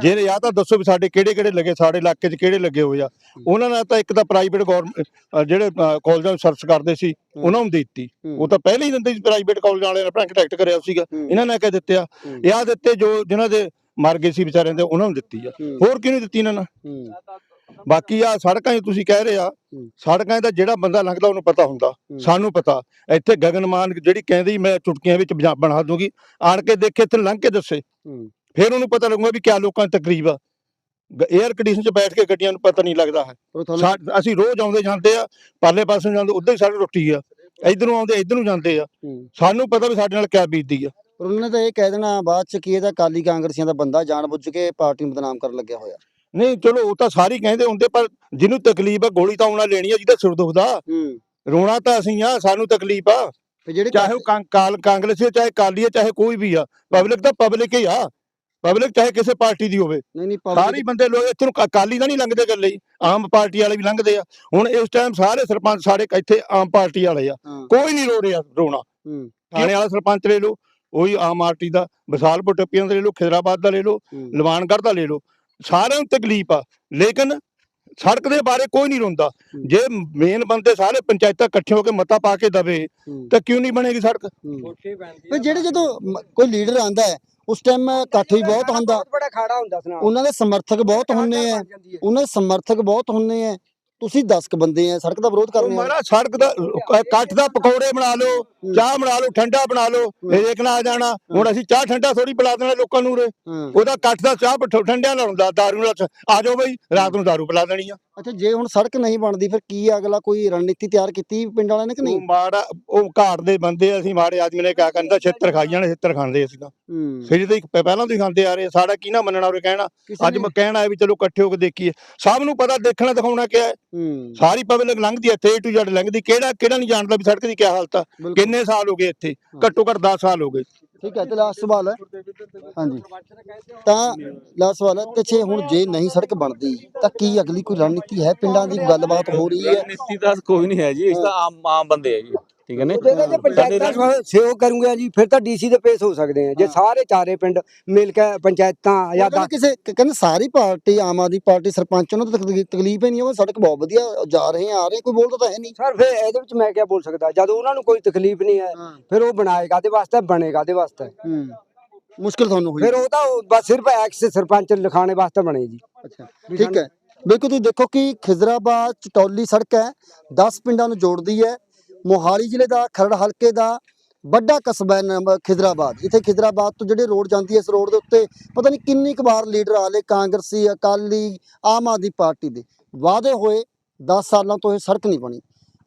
ਜੇ ਜਾਂ ਤਾਂ ਦੱਸੋ ਵੀ ਸਾਡੇ ਕਿਹੜੇ ਕਿਹੜੇ ਲੱਗੇ ਸਾਡੇ ਇਲਾਕੇ 'ਚ ਕਿਹੜੇ ਲੱਗੇ ਹੋਏ ਆ। ਉਹਨਾਂ ਨੇ ਤਾਂ ਇੱਕ ਤਾਂ ਪ੍ਰਾਈਵੇਟ ਗਵਰਨਮੈਂਟ ਜਿਹੜੇ ਕਾਲਜਾਂ ਵਿੱਚ ਸਰਚ ਕਰਦੇ ਸੀ ਉਹਨਾਂ ਨੂੰ ਦਿੱਤੀ। ਉਹ ਤਾਂ ਪਹਿਲੇ ਹੀ ਦਿੰਦੇ ਸੀ ਪ੍ਰਾਈਵੇਟ ਕਾਲਜ ਵਾਲਿਆਂ ਨੇ ਆਪਣਾ ਕੰਟੈਕਟ ਕਰਿਆ ਸੀਗਾ। ਇਹਨਾਂ ਨੇ ਕਹਿ ਦਿੱਤੇ ਆ? ਹੂੰ। ਇਹ ਆ ਦਿੱਤੇ ਜੋ ਜਿਨ੍ਹਾਂ ਦੇ ਮਰ ਗਏ ਸੀ ਵਿਚਾਰਿਆਂ ਦੇ ਉਹਨਾਂ ਨੂੰ ਦਿੱਤੀ ਆ। ਹੋਰ ਕਿਹਨੂੰ ਦਿੱਤੀ ਇਹਨਾਂ ਨੇ? ਬਾਕੀ ਆ ਸੜਕਾਂ 'ਚ ਤੁਸੀਂ ਕਹਿ ਰਹੇ ਆ ਹੂੰ। ਸੜਕਾਂ ਤਾਂ ਜਿਹੜਾ ਬੰਦਾ ਲੰਘਦਾ ਉਹਨੂੰ ਪਤਾ ਹੁੰਦਾ ਹੂੰ। ਸਾਨੂੰ ਪਤਾ। ਇੱਥੇ ਗਗਨਮਾਨ ਜਿਹੜੀ ਕਹਿੰਦੀ ਮੈਂ ਚੁਟਕੀਆਂ ਵਿੱਚ ਬਣਾ- ਦੂੰਗੀ ਆਣ ਕੇ ਦੇਖੇ ਇੱਥੇ ਲੰਘ ਕੇ ਦੱਸੇ। ਹੂੰ। ਫਿਰ ਉਹਨੂੰ ਪਤਾ ਲੱਗੂਗਾ ਵੀ ਕਿਆ ਲੋਕਾਂ ਦੀ ਤਕਲੀਫ ਆ। 에ਅਰ ਕੰਡੀਸ਼ਨ 'ਚ ਬੈਠ ਕੇ ਗੱਡੀਆਂ ਨੂੰ ਪਤਾ ਨਹੀਂ ਲੱਗਦਾ ਹੈ। ਅਸੀਂ ਰੋਜ਼ ਆਉਂਦੇ ਜਾਂਦੇ ਆ ਪਰਲੇ ਪਾਸੇ ਜਾਂਦੇ ਉੱਧਰ ਹੀ ਸੜਕ ਟੁੱਟੀ ਆ। ਇਧਰੋਂ ਆਉਂਦੇ ਇਧਰ ਜਾਂਦੇ ਆ। ਹੂੰ। ਸਾਨੂੰ ਪਤਾ ਵੀ ਸਾਡੇ ਨਾਲ ਕਿਆ ਬੀਤਦੀ ਆ। ਪਰ ਉਹਨਾਂ ਨੇ ਤਾਂ ਇਹ ਕਹਿ ਦੇਣਾ ਬਾਅਦ ਚ ਕਿ ਇਹਦਾ ਕਾਲੀ ਕਾਂਗਰਸੀਆਂ ਦਾ ਬੰਦਾ ਜਾਣਬੁੱਝ ਕੇ ਪਾਰਟੀ ਨੂੰ ਬਦਨਾਮ ਕਰਨ ਲੱਗਿਆ ਹੋਇਆ। ਨਹੀਂ ਚਲੋ ਉਹ ਤਾਂ ਸਾਰੇ ਕਹਿੰਦੇ ਹੁੰਦੇ ਪਰ ਜਿਹਨੂੰ ਤਕਲੀਫ ਆ ਗੋਲੀ ਤਾਂ ਉਹਨਾਂ ਲੈਣੀ ਆ ਜਿਹਦਾ ਸਿਰ ਦੁਖਦਾ। ਹੂੰ। ਰੋਣਾ ਤਾਂ ਅਸੀਂ ਆ ਸਾਨੂੰ ਤਕਲੀਫ ਆ। ਤੇ ਜਿਹੜੇ ਚਾਹੇ ਉਹ ਕਾਂ- ਕਾਲ ਕਾਂਗਰਸੀ ਆ, ਚਾਹੇ ਕਾਲੀ ਆ ਚਾਹੇ ਕੋਈ ਵੀ ਆ ਪਬਲਿਕ ਤਾਂ ਪਬਲਿਕ ਹੀ ਆ। ਪਬਲਿਕ ਚਾਹੇ ਕਿਸੇ ਪਾਰਟੀ ਦੀ ਹੋਵੇ। ਨਹੀਂ ਨਹੀਂ ਸਾਰੇ ਹੀ ਬੰਦੇ ਲੋਕ ਇੱਥੋਂ ਅਕਾਲੀ ਤਾਂ ਨਹੀਂ ਲੰਘਦੇ ਗੱਲੇ ਹੀ, ਆਮ ਪਾਰਟੀ ਵਾਲੇ ਵੀ ਲੰਘਦੇ ਆ। ਹੁਣ ਇਸ ਟਾਈਮ ਸਾਰੇ ਸਰਪੰਚ ਸਾਡੇ ਇੱਥੇ ਆਮ ਪਾਰਟੀ ਵਾਲੇ ਆ। ਹਾਂ। ਕੋਈ ਨਹੀਂ ਰੋ ਰਿਹਾ ਰੋਣਾ। ਹੂੰ। ਥਾਣੇ ਵਾਲਾ ਸਰਪੰਚ ਲੈ ਲਓ ਉਹੀ ਆਮ ਪਾਰਟੀ ਦਾ ਵਿਸਾਲਪੁਰ ਟੱਪੀਆਂ ਦਾ ਲੈ ਲਓ ਖਿਦਰਾਬਾਦ ਦਾ ਲੈ ਲਓ ਹੂੰ। ਲਵਾਨਗੜ੍ਹ ਦਾ ਲੈ ਲਓ। ਸਾਰਿਆਂ ਨੂੰ ਤਕਲੀਫ ਆ। ਲੇਕਿਨ ਸੜਕ ਦੇ ਬਾਰੇ ਕੋਈ ਨਹੀਂ ਰੋਂਦਾ। ਹੂੰ। ਜੇ ਮੇਨ ਬੰਦੇ ਸਾਰੇ ਪੰਚਾਇਤਾਂ ਇਕੱਠੇ ਹੋ ਕੇ ਮਤਾ ਪਾ ਕੇ ਦਵੇ ਹੂੰ। ਤਾਂ ਕਿਉਂ ਨਹੀਂ ਬਣੇਗੀ ਸੜਕ? ਹੂੰ। ਤੇ ਜਿਹੜੇ ਜਦੋਂ ਕੋਈ ਲੀਡਰ ਆਂਦਾ ਹੈ ਉਸ ਟਾਈਮ ਇਕੱਠ ਵੀ ਬਹੁਤ ਹੁੰਦਾ। ਬਹੁਤ ਬੜਾ ਖਾੜਾ ਹੁੰਦਾ ਸੁਣਾ ਉਹਨਾਂ ਦੇ ਸਮਰਥਕ ਬਹੁਤ ਹੁੰਨੇ ਆ। ਉਹਨਾਂ ਦੇ ਸਮਰਥਕ ਬਹੁਤ ਹੁੰਨੇ ਆ। ਤੁਸੀਂ 10 ਕ ਬੰਦੇ ਆ ਸੜਕ ਦਾ ਵਿਰੋਧ ਕਰਨੇ ਆ। ਮਾਰਾ ਸੜਕ ਦਾ ਕ- ਕੱਠ ਦਾ ਪਕੌੜੇ ਬਣਾ ਲਓ। ਚਾਹ ਬਣਾ ਲਓ ਠੰਡਾ ਬਣਾ ਲਓ ਹਰੇਕ ਨਾਲ ਆ ਜਾਣਾ। ਹੁਣ ਅਸੀਂ ਚਾਹ ਠੰਡਾ ਥੋੜੀ ਪਿਲਾ ਦੇਣਾ ਲੋਕਾਂ ਨੂੰ ਹਾਂ। ਉਹਦਾ ਕੱਠ ਦਾ ਚਾਹ ਠੰਡਿਆਂ ਨਾਲ ਹੁੰਦਾ ਦਾਰੂ ਨਾਲ ਆ ਜਾਓ ਬਈ ਰਾਤ ਨੂੰ ਦਾਰੂ ਪਿਲਾ ਦੇਣੀ ਆ। ਅੱਛਾ ਜੇ ਹੁਣ ਸੜਕ ਨਹੀਂ ਬਣਦੀ ਫਿਰ ਕੀ ਅਗਲਾ ਕੋਈ ਰਣਨੀਤੀ ਤਿਆਰ ਕੀਤੀ ਪਿੰਡ ਵਾਲਿਆਂ ਨੇ ਕਿ ਉਹ ਨਹੀਂ ਮਾੜਾ ਉਹ ਘਾਟ ਦੇ ਬੰਦੇ ਅਸੀਂ ਮਾੜੇ ਆਦਮੀ ਨੇ ਕਿਆ ਕਰਨਾ ਛੇਤਰ ਖਾਈ ਜਾਣੇ ਛੇਤਰ ਖਾਂਦੇ ਅਸੀਂ ਤਾਂ। ਫਿਰ ਤਾਂ ਪਹਿਲਾਂ ਤੋਂ ਹੀ ਖਾਂਦੇ ਆ ਰਹੇ ਸਾਡਾ ਕੀ ਨਾ ਮੰਨਣਾ ਉਰੇ ਕਹਿਣਾ? ਅੱਜ ਮੈਂ ਕਹਿਣਾ ਹੈ ਵੀ ਚਲੋ ਇਕੱਠੇ ਹੋ ਕੇ ਦੇਖੀਏ। ਸਭ ਨੂੰ ਪਤਾ ਦੇਖਣਾ ਦਿਖਾਉਣਾ ਕਿਆ ਹੈ। ਸਾਰੀ ਪਬਲਿਕ ਲੰਘਦੀ ਹੈ ਏ ਟੂ ਜ਼ੈਡ ਲੰਘਦੀ ਕਿਹੜਾ ਕਿਹੜਾ ਨਹੀਂ ਜਾਣਦਾ ਵੀ ਸੜਕ ਦੀ ਕੀ ਹਾਲਤ ਆ। ਕਿੰਨੇ ਸਾਲ ਹੋ ਗਏ ਇੱਥੇ? ਘੱਟੋ ਘੱਟ 10 ਸਾਲ ਹੋ ਗਏ। ਠੀਕ ਹੈ ਤੇ ਲਾਸਟ ਸਵਾਲ ਹੈ। ਹਾਂਜੀ। ਤਾਂ ਲਾਸਟ ਸਵਾਲ ਹੈ ਤੇ ਛੇ ਹੁਣ ਜੇ ਨਹੀਂ ਸੜਕ ਬਣਦੀ ਤਾਂ ਕੀ ਅਗਲੀ ਕੋਈ ਰਣਨੀਤੀ ਹੈ? ਪਿੰਡਾਂ ਦੀ ਗੱਲਬਾਤ ਹੋ ਰਹੀ ਹੈ। ਨੀਤੀ ਤਾਂ ਕੋਈ ਨਹੀਂ ਹੈ ਜੀ ਇਸ ਤਾਂ ਆਮ ਆਮ ਬੰਦੇ ਹੈ ਜੀ। ਠੀਕ ਹੈ ਨੇ? ਉਹਦੇ ਜੇ ਪੰਚਾਇਤਾਂ ਸਹਿ- ਸਹਿਯੋਗ ਕਰੂੰਗੇ ਜੀ ਫਿਰ ਤਾਂ ਡੀਸੀ ਦੇ ਪੇਸ਼ ਹੋ ਸਕਦੇ ਆ। ਜੇ ਸਾਰੇ ਚਾਰੇ ਪਿੰਡ ਮਿਲ ਕੇ ਪੰਚਾਇਤਾਂ ਜਾਂ ਕਹਿੰਦੇ ਕਿਸੇ ਕਹਿੰਦੇ ਸਾਰੀ ਪਾਰਟੀ ਆਮ ਆਦਮੀ ਪਾਰਟੀ ਸਰਪੰਚ ਉਹਨਾਂ ਨੂੰ ਤਕਲੀਫ ਹੀ ਨਹੀਂ ਉਹ ਸੜਕ ਬਹੁਤ ਵਧੀਆ ਜਾ ਰਹੇ ਆ ਆ ਰਹੇ ਕੋਈ ਬੋਲਦਾ ਤਾਂ ਹੈ ਨਹੀਂ। ਸਰ ਫਿਰ ਇਹਦੇ ਵਿੱਚ ਮੈਂ ਕੀ ਬੋਲ ਸਕਦਾ ਜਦੋਂ ਉਹਨਾਂ ਨੂੰ ਕੋਈ ਤਕਲੀਫ ਨਹੀਂ ਹੈ ਫਿਰ ਉਹ ਬਣਾਏਗਾ ਦੇ ਵਾਸਤੇ ਬਣੇਗਾ ਦੇ ਵਾਸਤੇ। ਹੂੰ ਮੁਸ਼ਕਿਲ ਤੁਹਾਨੂੰ ਹੋਈ। ਫਿਰ ਉਹ ਤਾਂ ਬਸ ਸਿਰਫ ਐਕਸ ਸਰਪੰਚ ਲਿਖਾਣੇ ਵਾਸਤੇ ਬਣੇ ਜੀ। ਅੱਛਾ ਠੀਕ ਹੈ। ਬਿਲਕੁਲ ਤੁਸੀਂ ਦੇਖੋ ਕਿ ਖਿਜ਼ਰਾਬਾਦ ਚਟੌਲੀ ਸੜਕ ਹੈ 10 ਪਿੰਡਾਂ ਨੂੰ ਜੋੜਦੀ ਹੈ ਮੋਹਾਲੀ ਜ਼ਿਲ੍ਹੇ ਦਾ, ਖਰੜ ਹਲਕੇ ਦਾ, ਵੱਡਾ ਕਸਬਾ ਹੈ ਨੰਬ- ਖਿਜ਼ਰਾਬਾਦ ਇੱਥੇ ਖਿਦਰਾਬਾਦ ਤੋਂ ਜਿਹੜੇ ਰੋਡ ਜਾਂਦੀ ਹੈ, ਇਸ ਰੋਡ ਦੇ ਉੱਤੇ ਪਤਾ ਨਹੀਂ ਕਿੰਨੀ ਕੁ ਵਾਰ ਲੀਡਰ ਆਲੇ ਕਾਂਗਰਸੀ, ਅਕਾਲੀ, ਆਮ ਆਦਮੀ ਪਾਰਟੀ ਦੇ। ਵਾਅਦੇ ਹੋਏ 10 ਸਾਲਾਂ ਤੋਂ ਇਹ ਸੜਕ ਨਹੀਂ ਬਣੀ।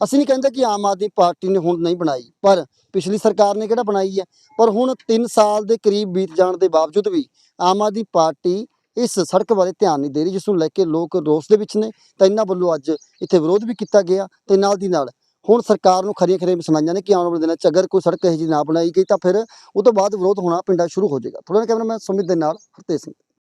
ਅਸੀਂ ਨਹੀਂ ਕਹਿੰਦੇ ਕਿ ਆਮ ਆਦਮੀ ਪਾਰਟੀ ਨੇ ਹੁਣ ਨਹੀਂ ਬਣਾਈ, ਪਰ ਪਿਛਲੀ ਸਰਕਾਰ ਨੇ ਕਿਹੜਾ ਬਣਾਈ ਹੈ? ਪਰ ਹੁਣ 3 ਸਾਲ ਦੇ ਕਰੀਬ ਬੀਤ ਜਾਣ ਦੇ ਬਾਵਜੂਦ ਵੀ ਆਮ ਆਦਮੀ ਪਾਰਟੀ ਇਸ ਸੜਕ ਬਾਰੇ ਧਿਆਨ ਨਹੀਂ ਦੇ ਰਹੀ, ਜਿਸ ਨੂੰ ਲੈ ਕੇ ਲੋਕ ਰੋਸ ਦੇ ਵਿੱਚ ਨੇ। ਤਾਂ ਇਹਨਾਂ ਵੱਲੋਂ ਅੱਜ ਇੱਥੇ ਵਿਰੋਧ ਵੀ ਕੀਤਾ ਗਿਆ ਤੇ ਨਾਲ ਦੀ ਨਾਲ ਹੁਣ ਸਰਕਾਰ ਨੂੰ ਖਰੀਆਂ ਖਰੀਆਂ ਸੁਣਾਈਆਂ ਨੇ ਕਿ ਆਉਣ ਵਾਲੇ ਦਿਨਾਂ 'ਚ ਅਗਰ ਕੋਈ ਸੜਕ ਇਹੋ ਜਿਹੀ ਨਾ ਬਣਾਈ ਗਈ ਤਾਂ ਫਿਰ ਉਹ ਤੋਂ ਬਾਅਦ ਵਿਰੋਧ ਹੋਣਾ ਪਿੰਡਾਂ ਸ਼ੁਰੂ ਹੋ ਜਾਏਗਾ। ਥੋੜਾ ਕੈਮਰਾਮੈਨ ਸੁਮਿਤ ਦੇ ਨਾਲ ਹਰਤੇਜ ਸਿੰਘ।